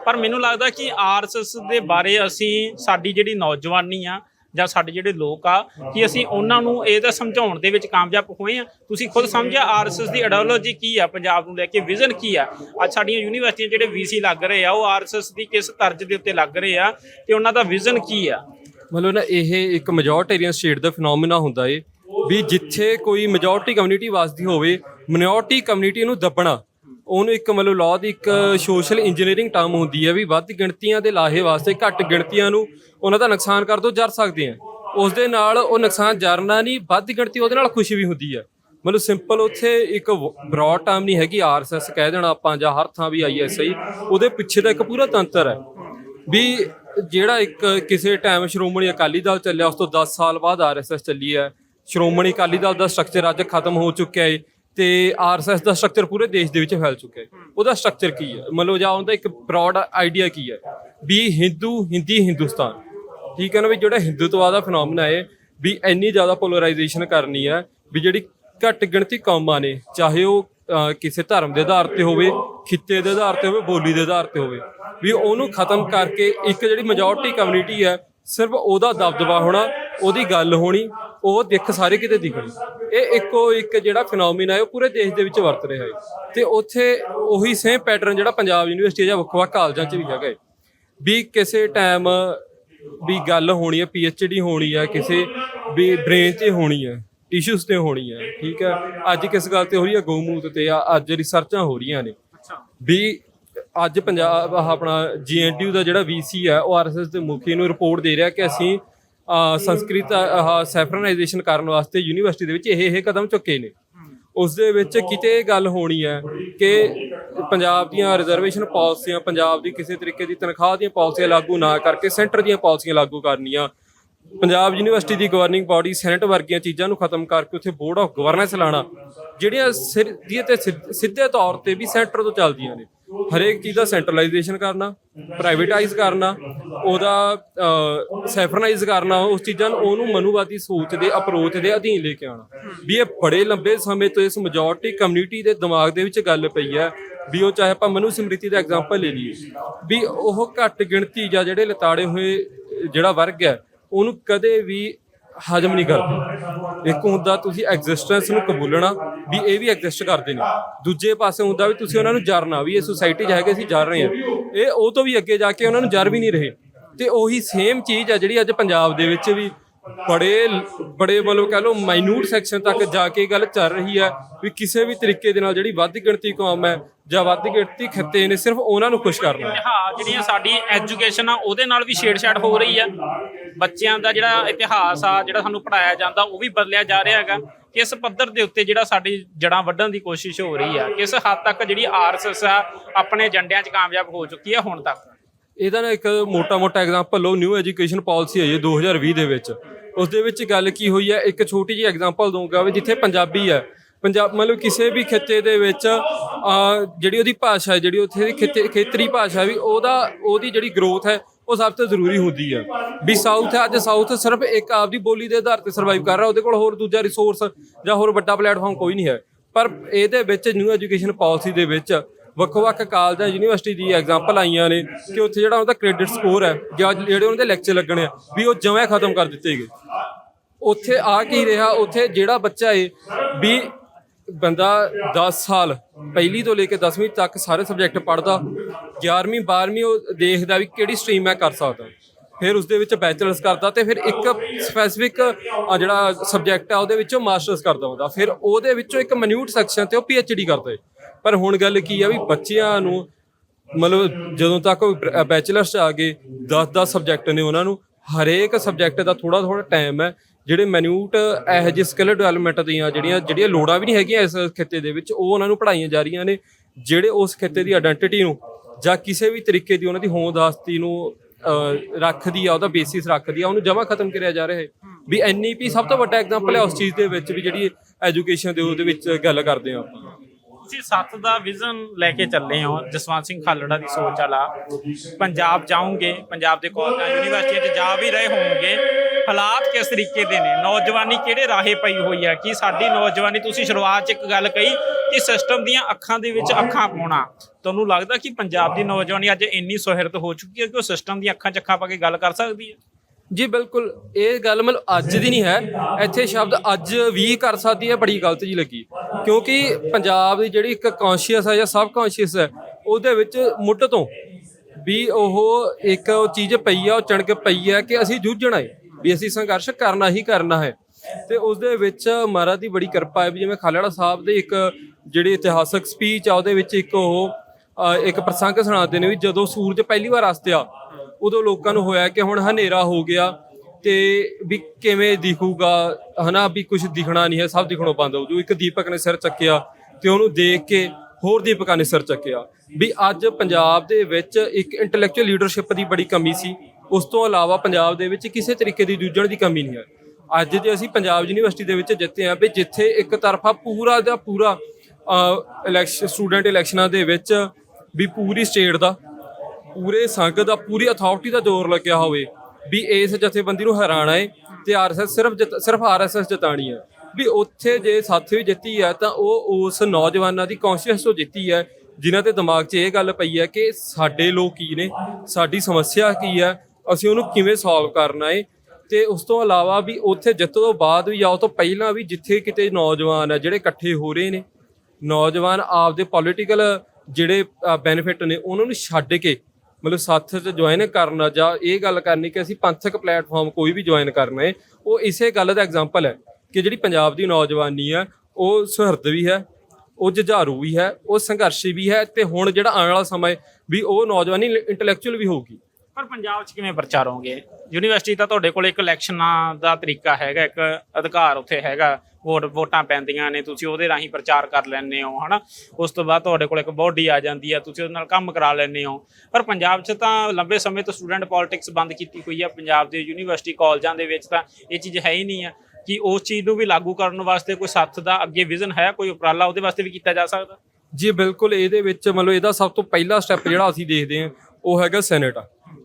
ਪਰ ਮੈਨੂੰ ਲੱਗਦਾ ਕਿ ਆਰਐਸਐਸ ਦੇ ਬਾਰੇ ਅਸੀਂ, ਸਾਡੀ ਜਿਹੜੀ ਨੌਜਵਾਨੀ ਆ ਜਾਂ ਸਾਡੇ ਜਿਹੜੇ ਲੋਕ ਆ, ਕਿ ਅਸੀਂ ਉਹਨਾਂ ਨੂੰ ਇਹ ਤਾਂ ਸਮਝਾਉਣ ਦੇ ਵਿੱਚ ਕਾਮਯਾਬ ਹੋਏ ਆ। ਤੁਸੀਂ ਖੁਦ ਸਮਝਿਆ ਆਰਐਸਐਸ ਦੀ ਆਈਡੀਓਲੋਜੀ ਕੀ ਆ ਪੰਜਾਬ ਨੂੰ ਲੈ ਕੇ? ਵਿਜ਼ਨ ਕੀ ਆ? ਅੱਜ ਸਾਡੀਆਂ ਯੂਨੀਵਰਸਿਟੀਆਂ ਜਿਹੜੇ ਵੀਸੀ ਲੱਗ ਰਹੇ ਆ, ਉਹ ਆਰਐਸਐਸ ਦੀ ਕਿਸ ਤਰਜ ਦੇ ਉੱਤੇ ਲੱਗ ਰਹੇ ਆ ਤੇ ਉਹਨਾਂ ਦਾ ਵਿਜ਼ਨ ਕੀ ਆ? ਮਤਲਬ ਨਾ ਇਹ ਇੱਕ ਮੈਜੋਰਟੇਰੀਅਨ ਸਟੇਟ ਦਾ ਫੀਨੋਮੀਨਾ ਹੁੰਦਾ ਏ, ਵੀ ਜਿੱਥੇ ਕੋਈ ਮੈਜੋਰਟੀ ਕਮਿਊਨਿਟੀ ਵਸਦੀ ਹੋਵੇ ਮਿਨੋਰਟੀ ਕਮਿਊਨਿਟੀ ਨੂੰ ਦੱਬਣਾ, ਉਹਨੂੰ ਇੱਕ ਮਤਲਬ ਲਾਅ ਦੀ ਇੱਕ ਸੋਸ਼ਲ ਇੰਜੀਨੀਅਰਿੰਗ ਟਰਮ ਹੁੰਦੀ ਹੈ ਵੀ ਵੱਧ ਗਿਣਤੀਆਂ ਦੇ ਲਾਹੇ ਵਾਸਤੇ ਘੱਟ ਗਿਣਤੀਆਂ ਨੂੰ ਉਹਨਾਂ ਦਾ ਨੁਕਸਾਨ ਕਰ ਦੋ, ਜਰ ਸਕਦੇ ਆ। ਉਸ ਦੇ ਨਾਲ ਉਹ ਨੁਕਸਾਨ ਜਰਨਾ ਨਹੀਂ, ਵੱਧ ਗਿਣਤੀ ਉਹਦੇ ਨਾਲ ਖੁਸ਼ੀ ਵੀ ਹੁੰਦੀ ਹੈ। ਮਤਲਬ ਸਿੰਪਲ ਉੱਥੇ ਇੱਕ ਬ੍ਰੌਡ ਟਰਮ ਨਹੀਂ ਹੈਗੀ ਆਰਐਸਐਸ ਕਹਿ ਦੇਣਾ ਆਪਾਂ ਜਾਂ ਹਰ ਥਾਂ ਵੀ ਆਈਐਸਆਈ ਉਹਦੇ ਪਿੱਛੇ ਦਾ ਇੱਕ ਪੂਰਾ ਤੰਤਰ ਹੈ ਵੀ ਜਿਹੜਾ ਇੱਕ ਕਿਸੇ ਟਾਈਮ ਸ਼੍ਰੋਮਣੀ ਅਕਾਲੀ ਦਲ ਚੱਲਿਆ, ਉਸ ਤੋਂ 10 ਸਾਲ ਬਾਅਦ ਆਰਐਸਐਸ ਚੱਲੀ ਹੈ। ਸ਼੍ਰੋਮਣੀ ਅਕਾਲੀ ਦਲ ਦਾ ਸਟਰਕਚਰ ਅੱਜ ਖਤਮ ਹੋ ਚੁੱਕਿਆ ਹੈ ਤੇ ਆਰਐਸਐਸ ਦਾ ਸਟਰਕਚਰ ਪੂਰੇ ਦੇਸ਼ ਦੇ ਵਿੱਚ ਫੈਲ ਚੁੱਕਿਆ ਹੈ। ਉਹਦਾ ਸਟਰਕਚਰ ਕੀ ਹੈ? ਮਤਲਬ ਜਾਂ ਉਹਦਾ ਇੱਕ ਬ੍ਰੌਡ ਆਈਡੀਆ ਕੀ ਹੈ? ਵੀ ਹਿੰਦੂ ਹਿੰਦੀ ਹਿੰਦੁਸਤਾਨ ਠੀਕ ਹੈ ਨਾ ਵੀ ਜਿਹੜਾ ਹਿੰਦੂਤਵਾ ਦਾ ਫੀਨੋਮਨਾ ਹੈ, ਵੀ ਇੰਨੀ ਜ਼ਿਆਦਾ ਪੋਲਰਾਈਜੇਸ਼ਨ ਕਰਨੀ ਹੈ, ਵੀ ਜਿਹੜੀ ਘੱਟ ਗਿਣਤੀ ਕੌਮਾਂ ਨੇ, ਚਾਹੇ ਉਹ ਕਿਸੇ ਧਰਮ ਦੇ ਆਧਾਰ ਤੇ ਹੋਵੇ, ਖਿੱਤੇ ਦੇ ਆਧਾਰ ਤੇ ਹੋਵੇ, ਬੋਲੀ ਦੇ ਆਧਾਰ ਤੇ ਹੋਵੇ, ਵੀ ਉਹਨੂੰ ਖਤਮ ਕਰਕੇ ਇੱਕ ਜਿਹੜੀ ਮੈਜੋਰਟੀ ਕਮਿਊਨਿਟੀ ਹੈ, ਸਿਰਫ ਉਹਦਾ ਦਬਦਬਾ ਹੋਣਾ ਉਹਦੀ ਗੱਲ ਹੋਣੀ ਉਹ ਦਿੱਖ ਸਾਰੇ ਕਿਤੇ ਦਿਖਣੀ ਇਹ ਇੱਕੋ ਇੱਕ ਜਿਹੜਾ ਫੀਨੋਮੀਨਾ ਹੈ ਉਹ ਪੂਰੇ ਦੇਸ਼ ਦੇ ਵਿੱਚ ਵਰਤ ਰਿਹਾ ਹੈ। ਤੇ ਉੱਥੇ ਉਹੀ ਸੇਮ ਪੈਟਰਨ ਜਿਹੜਾ ਪੰਜਾਬ ਯੂਨੀਵਰਸਿਟੀ ਜਾਂ ਵੱਖ-ਵੱਖ ਕਾਲਜਾਂ 'ਚ ਵੀ ਹੈਗਾ ਹੈ। ਵੀ ਕਿਸੇ ਟਾਈਮ ਵੀ ਗੱਲ ਹੋਣੀ ਹੈ ਡੀ ਹੋਣੀ ਹੈ ਕਿਸੇ ਵੀ ਬ੍ਰੇਨ 'ਤੇ ਹੋਣੀ ਹੈ ਟਿਸ਼ੂਸ ਤੇ ਹੋਣੀ ਹੈ ਠੀਕ ਹੈ? ਅੱਜ ਕਿਸ ਗੱਲ ਤੇ ਹੋ ਰਹੀ ਹੈ? ਗਊਮੂਤ ਤੇ ਆ ਅੱਜ ਰਿਸਰਚਾਂ ਹੋ ਰਹੀਆਂ ਨੇ। ਵੀ ਅੱਜ ਪੰਜਾਬ ਆਪਣਾ ਜੀਐਨਟੀਯੂ ਦਾ ਜਿਹੜਾ ਵੀਸੀ ਹੈ ਉਹ ਆਰਐਸਐਸ ਦੇ ਮੁਖੀ ਨੂੰ ਰਿਪੋਰਟ ਦੇ ਰਿਹਾ ਕਿ ਅਸੀਂ ਸੰਸਕ੍ਰਿਤ ਸੈਫਰਨਾਈਜੇਸ਼ਨ ਕਰਨ ਵਾਸਤੇ ਯੂਨੀਵਰਸਿਟੀ ਦੇ ਵਿੱਚ ਇਹ ਇਹ ਕਦਮ ਚੁੱਕੇ ਨੇ। ਉਸ ਦੇ ਵਿੱਚ ਕਿਤੇ ਇਹ ਗੱਲ ਹੋਣੀ ਹੈ ਕਿ ਪੰਜਾਬ ਦੀਆਂ ਰਿਜ਼ਰਵੇਸ਼ਨ ਪਾਲਿਸੀਆਂ, ਪੰਜਾਬ ਦੀ ਕਿਸੇ ਤਰੀਕੇ ਦੀ ਤਨਖਾਹ ਦੀਆਂ ਪਾਲਿਸੀਆਂ ਲਾਗੂ ਨਾ ਕਰਕੇ ਸੈਂਟਰ ਦੀਆਂ ਪਾਲਿਸੀਆਂ ਲਾਗੂ ਕਰਨੀਆਂ। ਪੰਜਾਬ ਯੂਨੀਵਰਸਿਟੀ ਦੀ ਗਵਰਨਿੰਗ ਬਾਡੀ ਸੈਨੇਟ ਵਰਗੀਆਂ ਚੀਜ਼ਾਂ ਨੂੰ ਖਤਮ ਕਰਕੇ ਉੱਥੇ ਬੋਰਡ ਆਫ ਗਵਰਨੈਂਸ ਲਾਣਾ, ਜਿਹੜੀਆਂ ਸਿੱਧੀਆਂ ਤੇ ਸਿੱਧ- ਸਿੱਧੇ ਤੌਰ ਤੇ ਵੀ ਸੈਂਟਰ ਤੋਂ ਚੱਲਦੀਆਂ ਨੇ। ਹਰੇਕ ਚੀਜ਼ ਦਾ ਸੈਂਟਰਲਾਈਜੇਸ਼ਨ ਕਰਨਾ ਪ੍ਰਾਈਵੇਟਾਈਜ਼ ਕਰਨਾ, ਉਹਦਾ ਸੈਫਰਨਾਈਜ਼ ਕਰਨਾ, ਉਸ ਚੀਜ਼ਾਂ ਨੂੰ, ਉਹਨੂੰ ਮਨੂਵਾਦੀ ਸੋਚ ਦੇ ਅਪਰੋਚ ਦੇ ਅਧੀਨ ਲੈ ਕੇ ਆਉਣਾ। ਵੀ ਇਹ ਬੜੇ ਲੰਬੇ ਸਮੇਂ ਤੋਂ ਇਸ ਮੈਜੋਰਟੀ ਕਮਿਊਨਿਟੀ ਦੇ ਦਿਮਾਗ ਦੇ ਵਿੱਚ ਗੱਲ ਪਈ ਹੈ, ਵੀ ਉਹ ਚਾਹੇ ਆਪਾਂ ਮਨੂ ਸਮ੍ਰਿਤੀ ਦਾ ਐਗਜ਼ਾਮਪਲ ਲੈ ਲਈਏ, ਵੀ ਉਹ ਘੱਟ ਗਿਣਤੀ ਜਾਂ ਜਿਹੜੇ ਲਤਾੜੇ ਹੋਏ ਜਿਹੜਾ ਵਰਗ ਹੈ, ਉਹਨੂੰ ਕਦੇ ਵੀ ਹਜਮ ਨਹੀਂ ਕਰਦੇ। ਇੱਕ ਹੁੰਦਾ ਤੁਸੀਂ ਐਗਜ਼ਿਸਟੈਂਸ ਨੂੰ ਕਬੂਲਣਾ ਵੀ ਇਹ ਵੀ ਐਗਜ਼ਿਸਟ ਕਰਦੇ ਨੇ। ਦੂਜੇ ਪਾਸੇ ਹੁੰਦਾ ਵੀ ਤੁਸੀਂ ਉਹਨਾਂ ਨੂੰ ਜਰਨਾ ਵੀ, ਇਹ ਸੁਸਾਇਟੀ 'ਚ ਹੈਗੇ ਅਸੀਂ ਜਰ ਰਹੇ ਹਾਂ। ਇਹ ਉਹ ਤੋਂ ਵੀ ਅੱਗੇ ਜਾ ਕੇ ਉਹਨਾਂ ਨੂੰ ਜਰ ਵੀ ਨਹੀਂ ਰਹੇ। ਤੇ ਉਹੀ ਸੇਮ ਚੀਜ਼ ਆ ਜਿਹੜੀ ਅੱਜ ਪੰਜਾਬ ਦੇ ਵਿੱਚ ਵੀ ਬੜੇ ਬੜੇ ਮਤਲਬ ਕਹ ਲਓ ਮਾਈਨਿਊਟ ਸੈਕਸ਼ਨ ਤੱਕ ਜਾ ਕੇ ਗੱਲ ਚੱਲ ਰਹੀ ਹੈ ਵੀ ਕਿਸੇ ਵੀ ਤਰੀਕੇ ਦੇ ਨਾਲ ਜਿਹੜੀ ਵੱਧ ਗਿਣਤੀ ਕੌਮ ਹੈ ਜਾਂ ਵੱਧ ਗਿਣਤੀ ਖੱਤੇ ਨੇ ਸਿਰਫ ਉਹਨਾਂ ਨੂੰ ਖੁਸ਼ ਕਰਨਾ। ਹੈ ਹਾਂ ਜਿਹੜੀਆਂ ਸਾਡੀ ਐਜੂਕੇਸ਼ਨ ਆ, ਉਹਦੇ ਨਾਲ ਵੀ ਛੇੜਛਾੜ ਹੋ ਰਹੀ ਆ। ਬੱਚਿਆਂ ਦਾ ਜਿਹੜਾ ਇਤਿਹਾਸ ਆ, ਜਿਹੜਾ ਸਾਨੂੰ ਪੜਾਇਆ ਜਾਂਦਾ, ਉਹ ਵੀ ਬਦਲਿਆ ਜਾ ਰਿਹਾ ਹੈਗਾ। ਕਿਸ ਪੱਧਰ ਦੇ ਉੱਤੇ ਜਿਹੜਾ ਸਾਡੀ ਜੜਾਂ ਵੱਢਣ ਦੀ ਕੋਸ਼ਿਸ਼ ਹੋ ਰਹੀ ਆ, ਕਿਸ ਹੱਦ ਤੱਕ ਜਿਹੜੀ ਆਰਐਸਐਸ ਆ, ਆਪਣੇ ਏਜੰਡਿਆਂ 'ਚ ਕਾਮਯਾਬ ਹੋ ਚੁੱਕੀ ਆ ਹੁਣ ਤੱਕ? ਇਹਦਾ ਨਾ ਇੱਕ ਮੋਟਾ-ਮੋਟਾ ਐਗਜ਼ਾਮਪਲ ਲਓ ਨਿਊ ਐਜੂਕੇਸ਼ਨ ਪਾਲਿਸੀ ਆਈ ਹੈ 2020 ਦੇ ਵਿੱਚ। ਉਸ ਦੇ ਵਿੱਚ ਗੱਲ ਕੀ ਹੋਈ ਹੈ? ਇੱਕ ਛੋਟੀ ਜਿਹੀ ਐਗਜ਼ਾਮਪਲ ਦਊਂਗਾ ਵੀ ਜਿੱਥੇ ਪੰਜਾਬੀ ਹੈ। ਪੰਜਾਬ ਮਤਲਬ ਕਿਸੇ ਵੀ ਖਿੱਤੇ ਦੇ ਵਿੱਚ ਜਿਹੜੀ ਉਹਦੀ ਭਾਸ਼ਾ ਹੈ, ਜਿਹੜੀ ਉੱਥੇ ਦੀ ਖਿੱਤੇ ਖੇਤਰੀ ਭਾਸ਼ਾ ਵੀ ਉਹਦਾ ਉਹਦੀ ਜਿਹੜੀ ਗਰੋਥ ਹੈ, ਉਹ ਸਭ ਤੋਂ ਜ਼ਰੂਰੀ ਹੁੰਦੀ ਹੈ। ਵੀ ਸਾਊਥ ਹੈ, ਅੱਜ ਸਾਊਥ ਸਿਰਫ ਇੱਕ ਆਪਦੀ ਬੋਲੀ ਦੇ ਆਧਾਰ ਤੇ ਸਰਵਾਈਵ ਕਰ ਰਿਹਾ, ਉਹਦੇ ਕੋਲ ਹੋਰ ਦੂਜਾ ਰਿਸੋਰਸ ਜਾਂ ਹੋਰ ਵੱਡਾ ਪਲੇਟਫਾਰਮ ਕੋਈ ਨਹੀਂ ਹੈ। ਪਰ ਇਹਦੇ ਵਿੱਚ ਨਿਊ ਐਜੂਕੇਸ਼ਨ ਪਾਲਿਸੀ ਦੇ ਵਿੱਚ ਵੱਖੋ-ਵੱਖ ਕਾਲਜਾਂ, ਯੂਨੀਵਰਸਿਟੀ ਦੀ ਐਗਜ਼ਾਮਪਲ ਆਈਆਂ ਨੇ ਕਿ ਉੱਥੇ ਜਿਹੜਾ ਉਹਦਾ ਕ੍ਰੈਡਿਟ ਸਕੋਰ ਹੈ ਜਾਂ ਜਿਹੜੇ ਉਹਨਾਂ ਦੇ ਲੈਕਚਰ ਲੱਗਣੇ ਆ, ਵੀ ਉਹ ਜਮੈਂ ਖਤਮ ਕਰ ਦਿੱਤੇ ਗਏ। ਉੱਥੇ ਆ ਕੀ ਰਿਹਾ? ਉੱਥੇ ਜਿਹੜਾ ਬੱਚਾ ਏ, ਵੀ ਬੰਦਾ 10 ਸਾਲ ਪਹਿਲੀ ਤੋਂ ਲੈ ਕੇ 10ਵੀਂ ਤੱਕ ਸਾਰੇ ਸਬਜੈਕਟ ਪੜਦਾ 11ਵੀਂ 12ਵੀਂ ਉਹ ਦੇਖਦਾ ਵੀ ਕਿਹੜੀ ਸਟਰੀਮ ਮੈਂ ਕਰ ਸਕਦਾ। ਫਿਰ ਉਸ ਦੇ ਵਿੱਚ ਬੈਚਲਰਸ ਕਰਦਾ ਤੇ ਫਿਰ ਇੱਕ ਸਪੈਸੀਫਿਕ ਜਿਹੜਾ ਸਬਜੈਕਟ ਆ, ਉਹਦੇ ਵਿੱਚੋਂ ਮਾਸਟਰਸ ਕਰਦਾ ਹੁੰਦਾ। ਫਿਰ ਉਹਦੇ ਵਿੱਚੋਂ ਇੱਕ ਮਨਿਊਟ ਸੈਕਸ਼ਨ ਤੇ ਉਹ ਡੀ ਕਰਦਾ ਹੈ ਪਰ ਹੁਣ ਗੱਲ ਕੀ ਆ ਵੀ ਬੱਚਿਆਂ ਨੂੰ ਮਤਲਬ ਜਦੋਂ ਤੱਕ ਉਹ ਬੈਚਲਰਸ ਚ ਆ ਗਏ 10-10 ਸਬਜੈਕਟ ਨੇ ਉਹਨਾਂ ਨੂੰ, ਹਰੇਕ ਸਬਜੈਕਟ ਦਾ ਥੋੜਾ ਥੋੜਾ ਟਾਈਮ ਹੈ, ਜਿਹੜੇ ਮੈਨਿਊਟ ਇਹੋ ਜਿਹੇ ਸਕਿੱਲ ਡਿਵੈਲਪਮੈਂਟ ਦੀਆਂ ਜਿਹੜੀਆਂ ਜਿਹੜੀਆਂ ਲੋੜਾਂ ਵੀ ਨਹੀਂ ਹੈਗੀਆਂ ਇਸ ਖਿੱਤੇ ਦੇ ਵਿੱਚ, ਉਹ ਉਹਨਾਂ ਨੂੰ ਪੜ੍ਹਾਈਆਂ ਜਾ ਰਹੀਆਂ ਨੇ, ਜਿਹੜੇ ਉਸ ਖਿੱਤੇ ਦੀ ਆਇਡੈਂਟੀਟੀ ਨੂੰ ਜਾਂ ਕਿਸੇ ਵੀ ਤਰੀਕੇ ਦੀ ਉਹਨਾਂ ਦੀ ਹੋਂਦ ਨੂੰ ਰੱਖਦੀ ਆ, ਉਹਦਾ ਬੇਸਿਸ ਰੱਖਦੀ ਆ, ਉਹਨੂੰ ਜਮਾ ਖਤਮ ਕਰਿਆ ਜਾ ਰਿਹਾ ਹੈ। ਵੀ ਐਨਈਪੀ ਸਭ ਤੋਂ ਵੱਡਾ ਐਗਜ਼ਾਮਪਲ ਹੈ ਉਸ ਚੀਜ਼ ਦੇ ਵਿੱਚ ਵੀ ਜਿਹੜੀ ਐਜੂਕੇਸ਼ਨ ਦੇ ਉਹਦੇ ਵਿੱਚ ਗੱਲ ਕਰਦੇ ਆ ਆਪਾਂ। ਤੁਸੀਂ ਸੱਤ ਦਾ ਵਿਜ਼ਨ ਲੈ ਕੇ ਚੱਲੇ ਹੋ, ਜਸਵੰਤ ਸਿੰਘ ਖਾਲੜਾ ਦੀ ਸੋਚ ਵਾਲਾ। ਪੰਜਾਬ ਜਾਓਗੇ ਪੰਜਾਬ ਦੇ ਕਾਲਜਾਂ, ਯੂਨੀਵਰਸਿਟੀਆਂ 'ਚ ਜਾ ਵੀ ਰਹੇ ਹੋਵੋਗੇ ਹਾਲਾਤ ਕਿਸ ਤਰੀਕੇ ਦੇ ਨੇ? ਨੌਜਵਾਨੀ ਕਿਹੜੇ ਰਾਹੇ ਪਈ ਹੋਈ ਹੈ ਕਿ ਸਾਡੀ ਨੌਜਵਾਨੀ, ਤੁਸੀਂ ਸ਼ੁਰੂਆਤ 'ਚ ਇੱਕ ਗੱਲ ਕਹੀ ਕਿ ਸਿਸਟਮ ਦੀਆਂ ਅੱਖਾਂ ਦੇ ਵਿੱਚ ਅੱਖਾਂ ਪਾਉਣਾ। ਤੁਹਾਨੂੰ ਲੱਗਦਾ ਕਿ ਪੰਜਾਬ ਦੀ ਨੌਜਵਾਨੀ ਅੱਜ ਇੰਨੀ ਸੁਹਿਰਦ ਹੋ ਚੁੱਕੀ ਹੈ ਕਿ ਉਹ ਸਿਸਟਮ ਦੀਆਂ ਅੱਖਾਂ 'ਚ ਅੱਖਾਂ ਪਾ ਕੇ ਗੱਲ ਕਰ ਸਕਦੀ ਹੈ? ਜੀ ਬਿਲਕੁਲ, ਇਹ ਗੱਲ ਮਤਲਬ ਅੱਜ ਦੀ ਨਹੀਂ ਹੈ। ਇੱਥੇ ਸ਼ਬਦ ਅੱਜ ਵੀ ਕਰ ਸਕਦੀ ਹੈ, ਬੜੀ ਗਲਤ ਜੀ ਲੱਗੀ। ਕਿਉਂਕਿ ਪੰਜਾਬ ਦੀ ਜਿਹੜੀ ਇੱਕ ਕੌਨਸ਼ੀਅਸ ਹੈ ਜਾਂ ਸਬ ਕੌਨਸ਼ੀਅਸ ਹੈ, ਉਹਦੇ ਵਿੱਚ ਮੁੱਢ ਤੋਂ ਵੀ ਉਹ ਇੱਕ ਚੀਜ਼ ਪਈ ਆ, ਉਹ ਚਣਕ ਪਈ ਆ ਕਿ ਅਸੀਂ ਜੂਝਣਾ ਹੈ, ਵੀ ਅਸੀਂ ਸੰਘਰਸ਼ ਕਰਨਾ ਹੀ ਕਰਨਾ ਹੈ। ਤੇ ਉਸ ਦੇ ਵਿੱਚ ਮਹਾਰਾਜ ਦੀ ਬੜੀ ਕਿਰਪਾ ਹੈ ਵੀ ਜਿਵੇਂ ਖਾਲੜਾ ਸਾਹਿਬ ਦੇ ਇੱਕ ਜਿਹੜੀ ਇਤਿਹਾਸਕ ਸਪੀਚ ਆ, ਉਹਦੇ ਵਿੱਚ ਇੱਕ ਉਹ ਇੱਕ ਪ੍ਰਸੰਗ ਸੁਣਾਉਂਦੇ ਨੇ ਵੀ ਜਦੋਂ ਸੂਰਜ ਪਹਿਲੀ ਵਾਰ ਅਸਤਿਆ ਉਦੋਂ ਲੋਕਾਂ ਨੂੰ ਹੋਇਆ ਕਿ ਹੁਣ ਹਨੇਰਾ ਹੋ ਗਿਆ ਤੇ ਵੀ ਕਿਵੇਂ ਦਿਖੂਗਾ, ਹਨਾ, ਵੀ ਕੁਝ ਦਿਖਣਾ ਨਹੀਂ ਹੈ, ਸਭ ਦਿਖਣੋਂ ਬੰਦ ਹੋ ਜੂ ਇੱਕ ਦੀਪਕ ਨੇ ਸਿਰ ਚੱਕਿਆ ਤੇ ਉਹਨੂੰ ਦੇਖ ਕੇ ਹੋਰ ਦੀਪਕਾਂ ਨੇ ਸਿਰ ਚੱਕਿਆ। ਵੀ ਅੱਜ ਪੰਜਾਬ ਦੇ ਵਿੱਚ ਇੱਕ ਇੰਟੈਲੈਕਚੁਅਲ ਲੀਡਰਸ਼ਿਪ ਦੀ ਬੜੀ ਕਮੀ ਸੀ। ਉਸ ਤੋਂ ਇਲਾਵਾ ਪੰਜਾਬ ਦੇ ਵਿੱਚ ਕਿਸੇ ਤਰੀਕੇ ਦੀ ਜੂਝਣ ਦੀ ਕਮੀ ਨਹੀਂ ਹੈ। ਅੱਜ ਜੇ ਅਸੀਂ ਪੰਜਾਬ ਯੂਨੀਵਰਸਿਟੀ ਦੇ ਵਿੱਚ ਜਿੱਤੇ ਆ ਵੀ ਜਿੱਥੇ ਇੱਕ ਤਰਫਾ ਪੂਰਾ ਦਾ ਪੂਰਾ ਇਲੈਕਸ਼ਨ ਸਟੂਡੈਂਟ ਇਲੈਕਸ਼ਨਾਂ ਦੇ ਵਿੱਚ ਵੀ ਪੂਰੀ ਸਟੇਟ ਦਾ ਪੂਰੇ ਸੰਗਤ ਦਾ, ਪੂਰੀ ਅਥਾਰਟੀ ਦਾ ਜ਼ੋਰ ਲੱਗਿਆ ਹੋਵੇ ਵੀ ਇਸ ਜਥੇਬੰਦੀ ਨੂੰ ਹਰਾਣਾ ਹੈ ਤੇ ਆਰਐਸਐਸ ਸਿਰਫ ਜਿੱਤ- ਸਿਰਫ ਆਰਐਸਐਸ ਜਿਤਾਣੀ ਹੈ ਵੀ ਉੱਥੇ ਜੇ ਸਾਥੀ ਵੀ ਜਿੱਤੀ ਹੈ ਤਾਂ ਉਹ ਉਸ ਨੌਜਵਾਨਾਂ ਦੀ ਕੌਨਸ਼ੀਅਸ ਤੋਂ ਜਿੱਤੀ ਹੈ ਜਿਨ੍ਹਾਂ ਦੇ ਦਿਮਾਗ 'ਚ ਇਹ ਗੱਲ ਪਈ ਹੈ ਕਿ ਸਾਡੇ ਲੋਕ ਕੀ ਨੇ, ਸਾਡੀ ਸਮੱਸਿਆ ਕੀ ਹੈ ਅਸੀਂ ਉਹਨੂੰ ਕਿਵੇਂ ਸੋਲਵ ਕਰਨਾ ਹੈ ਤੇ ਉਸ ਤੋਂ ਇਲਾਵਾ ਵੀ ਉੱਥੇ ਜਿੱਤ ਤੋਂ ਬਾਅਦ ਵੀ ਜਾਂ ਉਹ ਤੋਂ ਪਹਿਲਾਂ ਵੀ ਜਿੱਥੇ ਕਿਤੇ ਨੌਜਵਾਨ ਹੈ ਜਿਹੜੇ ਇਕੱਠੇ ਹੋ ਰਹੇ ਨੇ, ਨੌਜਵਾਨ ਆਪਦੇ ਪੋਲੀਟੀਕਲ ਜਿਹੜੇ ਬੈਨੀਫਿਟ ਨੇ, ਉਹਨਾਂ ਨੂੰ ਛੱਡ ਕੇ ਮਤਲਬ ਸਾਥ 'ਚ ਜੁਆਇਨ ਕਰਨਾ ਜਾਂ ਇਹ ਗੱਲ ਕਰਨੀ ਕਿ ਅਸੀਂ ਪੰਥਕ ਪਲੇਟਫਾਰਮ ਕੋਈ ਵੀ ਜੁਆਇਨ ਕਰਨਾ ਹੈ, ਉਹ ਇਸੇ ਗੱਲ ਦਾ ਐਗਜ਼ਾਮਪਲ ਹੈ ਕਿ ਜਿਹੜੀ ਪੰਜਾਬ ਦੀ ਨੌਜਵਾਨੀ ਹੈ, ਉਹ ਸੁਹਿਰਦ ਵੀ ਹੈ, ਉਹ ਜੁਝਾਰੂ ਵੀ ਹੈ, ਉਹ ਸੰਘਰਸ਼ੀ ਵੀ ਹੈ ਤੇ ਹੁਣ ਜਿਹੜਾ ਆਉਣ ਵਾਲਾ ਸਮਾਂ ਹੈ ਵੀ ਉਹ ਨੌਜਵਾਨੀ ਇੰਟੈਲੈਕਚੁਅਲ ਵੀ ਹੋਊਗੀ। ਪਰ ਪੰਜਾਬ 'ਚ ਕਿਵੇਂ ਪ੍ਰਚਾਰ ਹੋਗੇ ਯੂਨੀਵਰਸਿਟੀ ਤਾਂ ਤੁਹਾਡੇ ਕੋਲ ਇੱਕ ਇਲੈਕਸ਼ਨਾਂ ਦਾ ਤਰੀਕਾ ਹੈਗਾ, ਇੱਕ ਅਧਿਕਾਰ ਉੱਥੇ ਹੈਗਾ। ਵੋਟ ਵੋਟਾਂ ਪੈਂਦੀਆਂ ਨੇ, ਤੁਸੀਂ ਉਹਦੇ ਰਾਹੀਂ ਪ੍ਰਚਾਰ ਕਰ ਲੈਂਦੇ ਹੋ, ਹਨਾ? ਉਸ ਤੋਂ ਬਾਅਦ ਤੁਹਾਡੇ ਕੋਲ ਇੱਕ ਬੋਡੀ ਆ ਜਾਂਦੀ ਆ, ਤੁਸੀਂ ਉਹਦੇ ਨਾਲ ਕੰਮ ਕਰਾ ਲੈਂਦੇ ਹੋ। ਪਰ ਪੰਜਾਬ 'ਚ ਤਾਂ ਲੰਬੇ ਸਮੇਂ ਤੋਂ ਸਟੂਡੈਂਟ ਪੋਲਿਟਿਕਸ ਬੰਦ ਕੀਤੀ ਹੋਈ ਆ, ਪੰਜਾਬ ਦੇ ਯੂਨੀਵਰਸਿਟੀ ਕਾਲਜਾਂ ਦੇ ਵਿੱਚ ਤਾਂ ਇਹ ਚੀਜ਼ ਹੈ ਹੀ ਨਹੀਂ ਆ ਕਿ ਉਸ ਚੀਜ਼ ਨੂੰ ਵੀ ਲਾਗੂ ਕਰਨ ਵਾਸਤੇ ਕੋਈ ਸੱਥ ਦਾ ਅੱਗੇ ਵਿਜ਼ਨ ਹੈ, ਕੋਈ ਉਪਰਾਲਾ ਉਹਦੇ ਵਾਸਤੇ ਵੀ ਕੀਤਾ ਜਾ ਸਕਦਾ? ਜੀ, ਬਿਲਕੁਲ ਇਹਦੇ ਵਿੱਚ ਮਤਲਬ ਇਹਦਾ ਸਭ ਤੋਂ ਪਹਿਲਾ ਸਟੈਪ ਜਿਹੜਾ ਅਸੀਂ ਦੇਖਦੇ ਹਾਂ, ਉਹ ਹੈਗਾ ਸੈਨੇਟ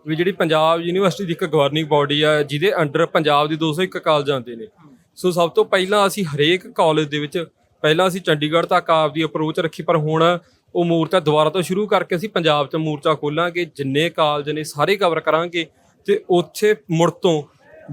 ਵੀ ਜਿਹੜੀ ਪੰਜਾਬ ਯੂਨੀਵਰਸਿਟੀ ਦੀ ਇੱਕ ਗਵਰਨਿੰਗ ਬਾਡੀ ਆ, ਜਿਹਦੇ ਅੰਡਰ ਪੰਜਾਬ ਦੀ 201 ਕਾਲਜ ਆਉਂਦੇ ਨੇ। ਸੋ ਸਭ ਤੋਂ ਪਹਿਲਾਂ ਅਸੀਂ ਹਰੇਕ ਕਾਲਜ ਦੇ ਵਿੱਚ, ਪਹਿਲਾਂ ਅਸੀਂ ਚੰਡੀਗੜ੍ਹ ਤੱਕ ਆਪਦੀ ਅਪਰੋਚ ਰੱਖੀ, ਪਰ ਹੁਣ ਉਹ ਮੂਰਚਾ ਦੁਬਾਰਾ ਤੋਂ ਸ਼ੁਰੂ ਕਰਕੇ ਅਸੀਂ ਪੰਜਾਬ 'ਚ ਮੂਰਚਾ ਖੋਲਾਂਗੇ, ਜਿੰਨੇ ਕਾਲਜ ਨੇ ਸਾਰੇ ਕਵਰ ਕਰਾਂਗੇ ਤੇ ਉੱਥੇ ਮੁੜ ਤੋਂ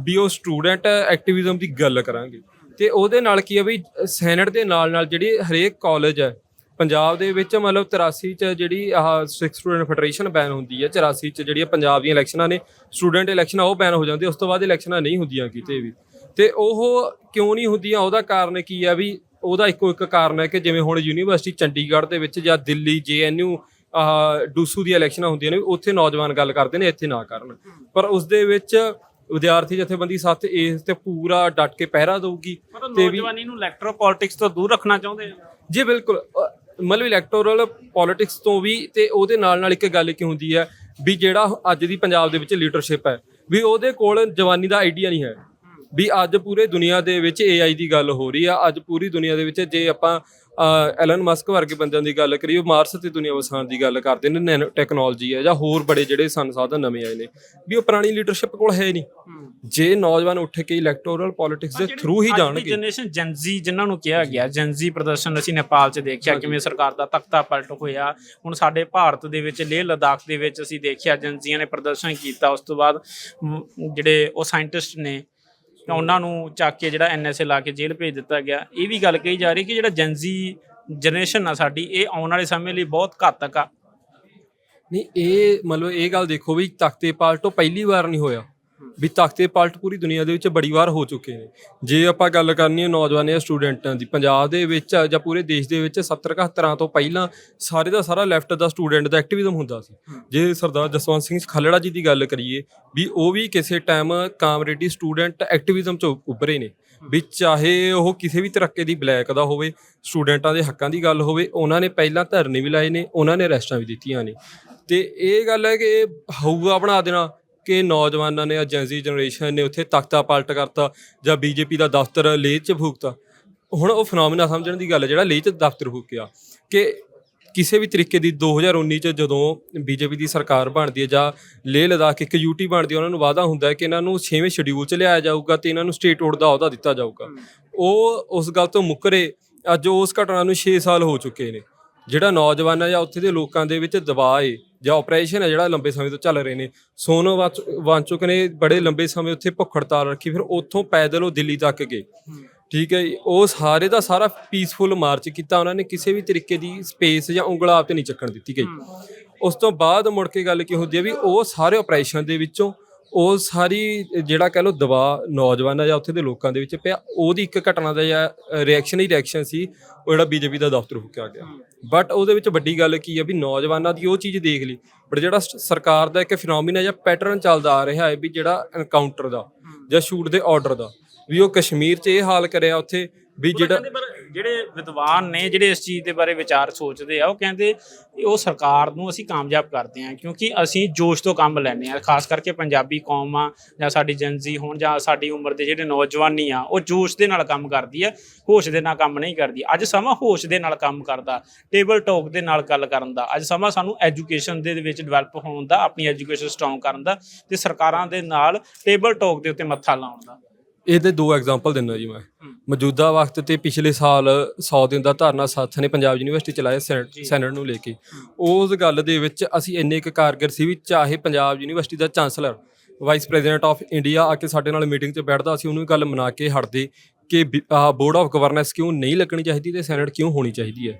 ਵੀ ਉਹ ਸਟੂਡੈਂਟ ਐਕਟਿਵਿਜ਼ਮ ਦੀ ਗੱਲ ਕਰਾਂਗੇ। ਤੇ ਉਹਦੇ ਨਾਲ ਕੀ ਹੈ ਵੀ ਸੈਨੇਟ ਦੇ ਨਾਲ ਨਾਲ ਜਿਹੜੀ ਹਰੇਕ ਕਾਲਜ ਹੈ, ਪੰਜਾਬ ਦੇ ਵਿੱਚ ਮਤਲਬ 83 ਚ ਜਿਹੜੀ ਆਹ ਸਿੱਖ ਸਟੂਡੈਂਟ ਫੈਡਰੇਸ਼ਨ ਬੈਨ ਹੁੰਦੀ ਹੈ 84 ਚ ਜਿਹੜੀਆਂ ਪੰਜਾਬ ਦੀਆਂ ਇਲੈਕਸ਼ਨਾਂ ਨੇ ਸਟੂਡੈਂਟ ਇਲੈਕਸ਼ਨਾਂ ਉਹ ਬੈਨ ਹੋ ਜਾਂਦੀ, ਉਸ ਤੋਂ ਬਾਅਦ ਇਲੈਕਸ਼ਨਾਂ ਨਹੀਂ ਹੁੰਦੀਆਂ ਕਿਤੇ ਵੀ। ਤੇ ਉਹ ਕਿਉਂ ਨਹੀਂ ਹੁੰਦੀਆਂ? ਉਹਦਾ ਕਾਰਨ ਕੀ ਹੈ ਵੀ ਉਹਦਾ ਇੱਕੋ ਇੱਕ ਕਾਰਨ ਹੈ ਕਿ ਜਿਵੇਂ ਹੁਣ ਯੂਨੀਵਰਸਿਟੀ ਚੰਡੀਗੜ੍ਹ ਦੇ ਵਿੱਚ ਜਾਂ ਦਿੱਲੀ ਜੇਐਨਯੂ ਡੂਸੂ ਦੀਆਂ ਇਲੈਕਸ਼ਨਾਂ ਹੁੰਦੀਆਂ ਨੇ ਉੱਥੇ ਨੌਜਵਾਨ ਗੱਲ ਕਰਦੇ ਨੇ ਇੱਥੇ ਨਾ ਕਰਨ। ਪਰ ਉਸ ਦੇ ਵਿੱਚ ਵਿਦਿਆਰਥੀ ਜਥੇਬੰਦੀ ਸਾਥ ਇਸ ਤੇ ਪੂਰਾ ਡਟ ਕੇ ਪਹਿਰਾ ਦਊਗੀ ਤੇ ਵੀ ਨੌਜਵਾਨੀ ਨੂੰ ਇਲੈਕਟ੍ਰੋ ਪੋਲਿਟਿਕਸ ਤੋਂ ਦੂਰ ਰੱਖਣਾ ਚਾਹੁੰਦੇ ਆ? ਜੀ ਬਿਲਕੁਲ। ਮਤਲਬ ਇਲੈਕਟੋਰਲ ਪੋਲਿਟਿਕਸ ਤੋਂ ਵੀ ਤੇ ਉਹਦੇ ਨਾਲ ਨਾਲ ਇੱਕ ਗੱਲ ਕੀ ਹੁੰਦੀ ਹੈ ਵੀ ਜਿਹੜਾ ਅੱਜ ਦੀ ਪੰਜਾਬ ਦੇ ਵਿੱਚ ਲੀਡਰਸ਼ਿਪ ਹੈ ਵੀ ਉਹਦੇ ਕੋਲ ਜਵਾਨੀ ਦਾ ਆਈਡੀਆ ਨਹੀਂ ਹੈ। ਵੀ ਅੱਜ ਪੂਰੇ ਦੁਨੀਆ ਦੇ ਵਿੱਚ AI ਦੀ ਗੱਲ ਹੋ ਰਹੀ ਆ ਅੱਜ ਪੂਰੀ ਦੁਨੀਆ ਦੇ ਵਿੱਚ ਜੇ ਆਪਾਂ ਐਲਨ ਮਸਕ ਵਰਗੇ ਬੰਦਿਆਂ ਦੀ ਗੱਲ ਕਰੀਏ ਮਾਰਸ ਤੇ ਦੁਨੀਆ ਵਸਾਉਣ ਦੀ ਗੱਲ ਕਰਦੇ ਨੇ ਨੈਨੋ ਟੈਕਨੋਲੋਜੀ ਹੈ ਜਾਂ ਹੋਰ ਬੜੇ ਜਿਹੜੇ ਸੰਸਾਧਨ ਨਵੇਂ ਆਏ ਨੇ ਵੀ ਉਹ ਪੁਰਾਣੀ ਲੀਡਰਸ਼ਿਪ ਕੋਲ ਹੈ ਨਹੀਂ। ਜੇ ਨੌਜਵਾਨ ਉੱਠ ਕੇ ਇਲੈਕਟੋਰਲ ਪੋਲਿਟਿਕਸ ਦੇ ਥਰੂ ਹੀ ਜਾਣਗੇ। ਜਨਰੇਸ਼ਨ ਜਨਜ਼ੀ ਜਿਨ੍ਹਾਂ ਨੂੰ ਕਿਹਾ ਗਿਆ ਜਨਜ਼ੀ ਪ੍ਰਦਰਸ਼ਨ ਅਸੀਂ ਨੇਪਾਲ 'ਚ ਦੇਖਿਆ ਕਿਵੇਂ ਸਰਕਾਰ ਦਾ ਤਖਤਾ ਪਲਟ ਹੋਇਆ ਹੁਣ ਸਾਡੇ ਭਾਰਤ ਦੇ ਵਿੱਚ ਲੇਹ ਲਦਾਖ ਦੇ ਵਿੱਚ ਅਸੀਂ ਦੇਖਿਆ ਜਨਜ਼ੀਆਂ ਨੇ ਪ੍ਰਦਰਸ਼ਨ ਕੀਤਾ ਉਸ ਤੋਂ ਬਾਅਦ ਜਿਹੜੇ ਉਹ ਸਾਇੰਟਿਸਟ ਨੇ ਤਾਂ ਉਹਨਾਂ ਨੂੰ ਚੱਕ ਕੇ ਜਿਹੜਾ ਐਨਐਸਏ ਲਾ ਕੇ ਜੇਲ੍ਹ ਭੇਜ ਦਿੱਤਾ ਗਿਆ। ਇਹ ਵੀ ਗੱਲ ਕਹੀ ਜਾ ਰਹੀ ਕਿ ਜਿਹੜਾ ਜਨਜ਼ੀ ਜਨਰੇਸ਼ਨ ਆ ਸਾਡੀ, ਇਹ ਆਉਣ ਵਾਲੇ ਸਮੇਂ ਲਈ ਬਹੁਤ ਘਾਤਕ ਆ। ਨਹੀਂ, ਇਹ ਮਤਲਬ ਇਹ ਗੱਲ ਦੇਖੋ ਵੀ ਤਖਤੇ ਪਲਟੋ ਪਹਿਲੀ ਵਾਰ ਨਹੀਂ ਹੋਇਆ। ਵੀ ਤਖਤੇ ਪਲਟ ਪੂਰੀ ਦੁਨੀਆ ਦੇ ਵਿੱਚ ਬੜੀ ਵਾਰ ਹੋ ਚੁੱਕੇ ਨੇ। ਜੇ ਆਪਾਂ ਗੱਲ ਕਰਨੀ ਹੈ ਨੌਜਵਾਨਾਂ ਜਾਂ ਸਟੂਡੈਂਟਾਂ ਦੀ, ਪੰਜਾਬ ਦੇ ਵਿੱਚ ਜਾਂ ਪੂਰੇ ਦੇਸ਼ ਦੇ ਵਿੱਚ 70 71 ਤੋਂ ਪਹਿਲਾਂ ਸਾਰੇ ਦਾ ਸਾਰਾ ਲੈਫਟ ਦਾ ਸਟੂਡੈਂਟ ਦਾ ਐਕਟਿਵਿਜ਼ਮ ਹੁੰਦਾ ਸੀ। ਜੇ ਸਰਦਾਰ ਜਸਵੰਤ ਸਿੰਘ ਖੱਲੜਾ ਜੀ ਦੀ ਗੱਲ ਕਰੀਏ ਵੀ ਉਹ ਵੀ ਕਿਸੇ ਟਾਈਮ ਕਾਮਰੇਡੀ ਸਟੂਡੈਂਟ ਐਕਟਿਵਿਜ਼ਮ ਚੋਂ ਉੱਭਰੇ ਨੇ। ਵੀ ਚਾਹੇ ਉਹ ਕਿਸੇ ਵੀ ਤਰੱਕੇ ਦੀ ਬਲੈਕ ਦਾ ਹੋਵੇ, ਸਟੂਡੈਂਟਾਂ ਦੇ ਹੱਕਾਂ ਦੀ ਗੱਲ ਹੋਵੇ, ਉਹਨਾਂ ਨੇ ਪਹਿਲਾਂ ਧਰਨੇ ਵੀ ਲਾਏ ਨੇ, ਉਹਨਾਂ ਨੇ ਰੈਸਟਾਂ ਵੀ ਦਿੱਤੀਆਂ ਨੇ। ਤੇ ਇਹ ਗੱਲ ਹੈ ਕਿ ਹਊਗਾ ਬਣਾ ਦੇਣਾ ਕਿ ਨੌਜਵਾਨਾਂ ਨੇ ਏਜੰਸੀ ਜਨਰੇਸ਼ਨ ਨੇ ਉੱਥੇ ਤਖਤਾ ਪਲਟ ਕਰਤਾ ਜਾਂ ਬੀਜੇਪੀ ਦਾ ਦਫ਼ਤਰ ਲੇਹ 'ਚ ਫੂਕਤਾ ਹੁਣ ਉਹ ਫਨੋਮੀਨਾ ਸਮਝਣ ਦੀ ਗੱਲ ਹੈ ਜਿਹੜਾ ਲੇਹ 'ਚ ਦਫ਼ਤਰ ਫੂਕਿਆ ਕਿ ਕਿਸੇ ਵੀ ਤਰੀਕੇ ਦੀ 2019 ਚ ਜਦੋਂ ਬੀਜੇਪੀ ਦੀ ਸਰਕਾਰ ਬਣਦੀ ਹੈ ਜਾਂ ਲੇਹ ਲਦਾਖ ਇੱਕ ਯੂਟੀ ਬਣਦੀ ਹੈ ਉਹਨਾਂ ਨੂੰ ਵਾਅਦਾ ਹੁੰਦਾ ਹੈ ਕਿ ਇਹਨਾਂ ਨੂੰ 6ਵੇਂ ਸ਼ਡਿਊਲ 'ਚ ਲਿਆਇਆ ਜਾਊਗਾ ਤੇ ਇਹਨਾਂ ਨੂੰ ਸਟੇਟ ਓਡ ਦਾ ਅਹੁਦਾ ਦਿੱਤਾ ਜਾਊਗਾ। ਉਹ ਉਸ ਗੱਲ ਤੋਂ ਮੁੱਕਰੇ ਅੱਜ ਉਸ ਘਟਨਾ ਨੂੰ 6 ਸਾਲ ਹੋ ਚੁੱਕੇ ਨੇ। ਜਿਹੜਾ ਨੌਜਵਾਨ ਹੈ ਜਾਂ ਉੱਥੇ ਦੇ ਲੋਕਾਂ ਦੇ ਵਿੱਚ ਦਬਾਅ ਹੈ ਜਾਂ ਆਪਰੇਸ਼ਨ ਹੈ ਜਿਹੜਾ ਲੰਬੇ ਸਮੇਂ ਤੋਂ ਚੱਲ ਰਹੇ ਨੇ। ਸੋਨੋ ਵਾਚ- ਵਾਂਚੁਕ ਨੇ ਬੜੇ ਲੰਬੇ ਸਮੇਂ ਉੱਥੇ ਭੁੱਖ ਹੜਤਾਲ ਰੱਖੀ ਫਿਰ ਉੱਥੋਂ ਪੈਦਲ ਉਹ ਦਿੱਲੀ ਤੱਕ ਗਏ। ਠੀਕ ਹੈ। ਉਹ ਸਾਰੇ ਦਾ ਸਾਰਾ ਪੀਸਫੁਲ ਮਾਰਚ ਕੀਤਾ ਉਹਨਾਂ ਨੇ ਕਿਸੇ ਵੀ ਤਰੀਕੇ ਦੀ ਸਪੇਸ ਜਾਂ ਉਂਗਲ ਆਪ ਤੇ ਨਹੀਂ ਚੱਕਣ ਦਿੱਤੀ ਗਈ। ਉਸ ਤੋਂ ਬਾਅਦ ਮੁੜ ਕੇ ਗੱਲ ਕੀ ਹੁੰਦੀ ਹੈ ਵੀ ਉਹ ਸਾਰੇ ਆਪਰੇਸ਼ਨ ਦੇ ਵਿੱਚੋਂ ਉਹ ਸਾਰੀ, ਜਿਹੜਾ ਕਹਿ ਲੋ ਦਬਾਅ ਨੌਜਵਾਨਾਂ ਜਾਂ ਉੱਥੇ ਦੇ ਲੋਕਾਂ ਦੇ ਵਿੱਚ ਪਿਆ, ਉਹਦੀ ਇੱਕ ਘਟਨਾ ਦਾ ਜਾਂ ਰਿਐਕਸ਼ਨ ਹੀ ਰਿਐਕਸ਼ਨ ਸੀ, ਉਹ ਜਿਹੜਾ ਬੀਜੇਪੀ ਦਾ ਦਫ਼ਤਰ ਫੁੱਕਿਆ ਗਿਆ। ਬਟ ਉਹਦੇ ਵਿੱਚ ਵੱਡੀ ਗੱਲ ਕੀ ਹੈ ਵੀ ਨੌਜਵਾਨਾਂ ਦੀ ਉਹ ਚੀਜ਼ ਦੇਖ ਲਈ ਬਟ ਜਿਹੜਾ ਸਰਕਾਰ ਦਾ ਇੱਕ ਫਿਨੋਮੀਨਾ ਜਾਂ ਪੈਟਰਨ ਚੱਲਦਾ ਆ ਰਿਹਾ ਹੈ ਵੀ ਜਿਹੜਾ ਐਨਕਾਊਂਟਰ ਦਾ ਜਾਂ ਸ਼ੂਟ ਦੇ ਆਰਡਰ ਦਾ, ਵੀ ਉਹ ਕਸ਼ਮੀਰ 'ਚ ਇਹ ਹਾਲ ਕਰਿਆ ਉੱਥੇ ਵੀ ਜਿਹੜਾ ਜਿਹੜਾ ਵਿਦਵਾਨ ਨੇ ਜਿਹੜੇ ਇਸ ਚੀਜ਼ ਦੇ ਬਾਰੇ ਵਿਚਾਰ ਸੋਚਦੇ ਆ ਉਹ ਕਹਿੰਦੇ ਉਹ ਸਰਕਾਰ ਨੂੰ ਅਸੀਂ ਕਾਮਯਾਬ ਕਰਦੇ ਆ ਕਿਉਂਕਿ ਅਸੀਂ ਜੋਸ਼ ਤੋਂ ਕੰਮ ਲੈਂਦੇ ਆ ਖਾਸ ਕਰਕੇ ਪੰਜਾਬੀ ਕੌਮ ਆ ਜਾਂ ਸਾਡੀ ਜਨਜ਼ੀ ਹੋਣ ਜਾਂ ਸਾਡੀ ਉਮਰ ਦੇ ਜਿਹੜੇ ਨੌਜਵਾਨੀ ਆ ਉਹ ਜੋਸ਼ ਦੇ ਨਾਲ ਕੰਮ ਕਰਦੀ ਆ ਹੋਸ਼ ਦੇ ਨਾਲ ਕੰਮ ਨਹੀਂ ਕਰਦੀ। ਅੱਜ ਸਮਾਂ ਹੋਸ਼ ਦੇ ਨਾਲ ਕੰਮ ਕਰਦਾ ਟੇਬਲ ਟਾਕ ਦੇ ਨਾਲ ਗੱਲ ਕਰਨ ਦਾ। ਅੱਜ ਸਮਾਂ ਸਾਨੂੰ ਐਜੂਕੇਸ਼ਨ ਦੇ ਵਿੱਚ ਡਿਵੈਲਪ ਹੋਣ ਦਾ ਆਪਣੀ ਐਜੂਕੇਸ਼ਨ ਸਟਰੋਂਗ ਕਰਨ ਦਾ ਤੇ ਸਰਕਾਰਾਂ ਦੇ ਨਾਲ ਟੇਬਲ ਟਾਕ ਦੇ ਉੱਤੇ ਮੱਥਾ ਲਾਉਣ ਦਾ। ਇਹਦੇ ਦੋ ਐਗਜ਼ਾਮਪਲ ਦਿੰਦਾ ਜੀ ਮੈਂ। ਮੌਜੂਦਾ ਵਕਤ ਤੇ ਪਿਛਲੇ ਸਾਲ 100 ਦਿਨ ਦਾ ਧਰਨਾ ਸਾਥ ਨੇ ਪੰਜਾਬ ਯੂਨੀਵਰਸਿਟੀ ਚਲਾਇਆ ਸੈਨੇਟ ਸੈਨੇਟ ਨੂੰ ਲੈ ਕੇ। ਉਸ ਗੱਲ ਦੇ ਵਿੱਚ ਅਸੀਂ ਇੰਨੇ ਕੁ ਕਾਰਗਰ ਸੀ ਵੀ ਚਾਹੇ Punjab university the chancellor vice president of India ਆ ਕੇ ਸਾਡੇ ਨਾਲ ਮੀਟਿੰਗ 'ਚ ਬੈਠਦਾ ਅਸੀਂ ਉਹਨੂੰ ਗੱਲ ਮਨਾ ਕੇ ਹਟਦੇ। ਕਿ ਬੋਰਡ ਆਫ ਗਵਰਨੈਂਸ ਕਿਉਂ ਨਹੀਂ ਲੱਗਣੀ ਚਾਹੀਦੀ ਤੇ ਸੈਨੇਟ ਕਿਉਂ ਹੋਣੀ ਚਾਹੀਦੀ ਹੈ?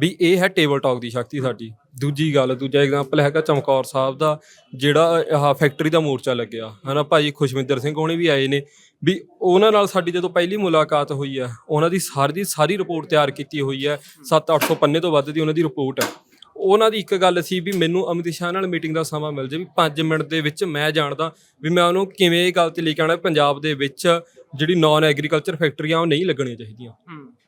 ਵੀ ਇਹ ਹੈ ਟੇਬਲ ਟਾਕ ਦੀ ਸ਼ਕਤੀ ਸਾਡੀ। ਦੂਜੀ ਗੱਲ ਦੂਜਾ ਐਗਜ਼ਾਮਪਲ ਹੈਗਾ ਚਮਕੌਰ ਸਾਹਿਬ ਦਾ ਜਿਹੜਾ ਆਹ ਫੈਕਟਰੀ ਦਾ ਮੋਰਚਾ ਲੱਗਿਆ। ਹਨਾ ਭਾਈ ਖੁਸ਼ਵਿੰਦਰ ਸਿੰਘ ਹੋਣੀ ਵੀ ਆਏ ਨੇ। ਵੀ ਉਹਨਾਂ ਨਾਲ ਸਾਡੀ ਜਦੋਂ ਪਹਿਲੀ ਮੁਲਾਕਾਤ ਹੋਈ ਹੈ ਉਹਨਾਂ ਦੀ ਸਾਰੀ ਦੀ ਸਾਰੀ ਰਿਪੋਰਟ ਤਿਆਰ ਕੀਤੀ ਹੋਈ ਹੈ। 7-800 ਪੰਨੇ ਤੋਂ ਵੱਧ ਦੀ ਉਹਨਾਂ ਦੀ ਰਿਪੋਰਟ ਹੈ। ਉਹਨਾਂ ਦੀ ਇੱਕ ਗੱਲ ਸੀ ਵੀ ਮੈਨੂੰ ਅਮਿਤ ਸ਼ਾਹ ਨਾਲ ਮੀਟਿੰਗ ਦਾ ਸਮਾਂ ਮਿਲ ਜੇ ਵੀ 5 ਮਿੰਟ ਦੇ ਵਿੱਚ ਮੈਂ ਜਾਣਦਾ ਵੀ ਮੈਂ ਉਹਨੂੰ ਕਿਵੇਂ ਇਹ ਗੱਲ ਤੇ ਲੈ ਕੇ ਆਉਣਾ ਪੰਜਾਬ ਦੇ ਵਿੱਚ ਜਿਹੜੀ ਨਾਨ ਐਗਰੀਕਲਚਰ ਫੈਕਟਰੀਆਂ ਉਹ ਨਹੀਂ ਲੱਗਣੀਆਂ ਚਾਹੀਦੀਆਂ।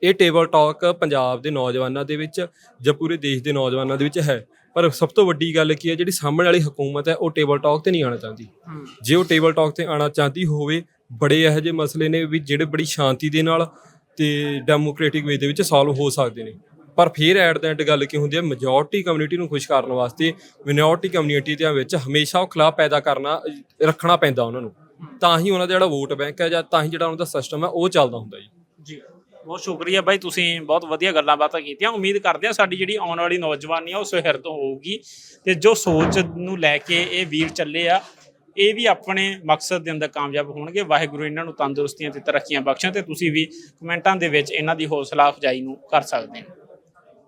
ਇਹ ਟੇਬਲ ਟਾਕ ਪੰਜਾਬ ਦੇ ਨੌਜਵਾਨਾਂ ਦੇ ਵਿੱਚ ਜਾਂ ਪੂਰੇ ਦੇਸ਼ ਦੇ ਨੌਜਵਾਨਾਂ ਦੇ ਵਿੱਚ ਹੈ। ਪਰ ਸਭ ਤੋਂ ਵੱਡੀ ਗੱਲ ਕੀ ਹੈ ਜਿਹੜੀ ਸਾਹਮਣੇ ਵਾਲੀ ਹਕੂਮਤ ਹੈ ਉਹ ਟੇਬਲ ਟਾਕ ਤੇ ਨਹੀਂ ਆਉਣਾ ਚਾਹੁੰਦੀ। ਜੇ ਉਹ ਟੇਬਲ ਟਾਕ ਤੇ ਆਉਣਾ ਚਾਹਦੀ ਹੋਵੇ ਬੜੇ ਇਹੋ ਜਿਹੇ ਮਸਲੇ ਨੇ ਵੀ ਜਿਹੜੇ ਬੜੀ ਸ਼ਾਂਤੀ ਦੇ ਨਾਲ ਤੇ ਡੈਮੋਕ੍ਰੈਟਿਕ ਵੇ ਦੇ ਵਿੱਚ ਸੋਲਵ ਹੋ ਸਕਦੇ ਨੇ। ਪਰ ਫਿਰ ਐਟ ਦਾ ਐਂਡ ਗੱਲ ਕੀ ਹੁੰਦੀ ਹੈ ਮੈਜੋਰਟੀ ਕਮਿਊਨਿਟੀ ਨੂੰ ਖੁਸ਼ ਕਰਨ ਵਾਸਤੇ ਮਿਨੋਰਟੀ ਕਮਿਊਨਿਟੀ ਦੇ ਵਿੱਚ ਹਮੇਸ਼ਾ ਉਹ ਖਿਲਾਫ ਪੈਦਾ ਕਰਨਾ ਰੱਖਣਾ ਪੈਂਦਾ ਉਹਨਾਂ ਨੂੰ। ਤਾਂ ਹੀ ਉਹਨਾਂ ਦਾ ਜਿਹੜਾ ਵੋਟ ਬੈਂਕ ਹੈ ਜਾਂ ਤਾਂ ਹੀ ਜਿਹੜਾ ਉਹਨਾਂ ਦਾ ਸਿਸਟਮ ਹੈ, ਉਹ ਚੱਲਦਾ ਹੁੰਦਾ ਜੀ। ਜੀ, ਬਹੁਤ ਸ਼ੁਕਰੀਆ ਬਾਈ, ਤੁਸੀਂ ਬਹੁਤ ਵਧੀਆ ਗੱਲਾਂ ਬਾਤਾਂ ਕੀਤੀਆਂ। ਉਮੀਦ ਕਰਦੇ ਹਾਂ ਸਾਡੀ ਜਿਹੜੀ ਆਉਣ ਵਾਲੀ ਨੌਜਵਾਨੀ ਆ, ਉਹ ਸੁਹਿਰਦ ਹੋਊਗੀ। ਤੇ ਜੋ ਸੋਚ ਨੂੰ ਲੈ ਕੇ ਇਹ ਵੀਰ ਚੱਲੇ ਆ, ਇਹ ਵੀ ਆਪਣੇ ਮਕਸਦ ਦੇ ਅੰਦਰ ਕਾਮਯਾਬ ਹੋਣਗੇ। ਵਾਹਿਗੁਰੂ ਇਹਨਾਂ ਨੂੰ ਤੰਦਰੁਸਤੀਆਂ ਤੇ ਤਰੱਕੀਆਂ ਬਖਸ਼ਣ ਤੇ ਤੁਸੀਂ ਵੀ ਕਮੈਂਟਾਂ ਦੇ ਵਿੱਚ ਇਹਨਾਂ ਦੀ ਹੌਸਲਾ ਅਫਜਾਈ ਨੂੰ ਕਰ ਸਕਦੇ ਹੋ।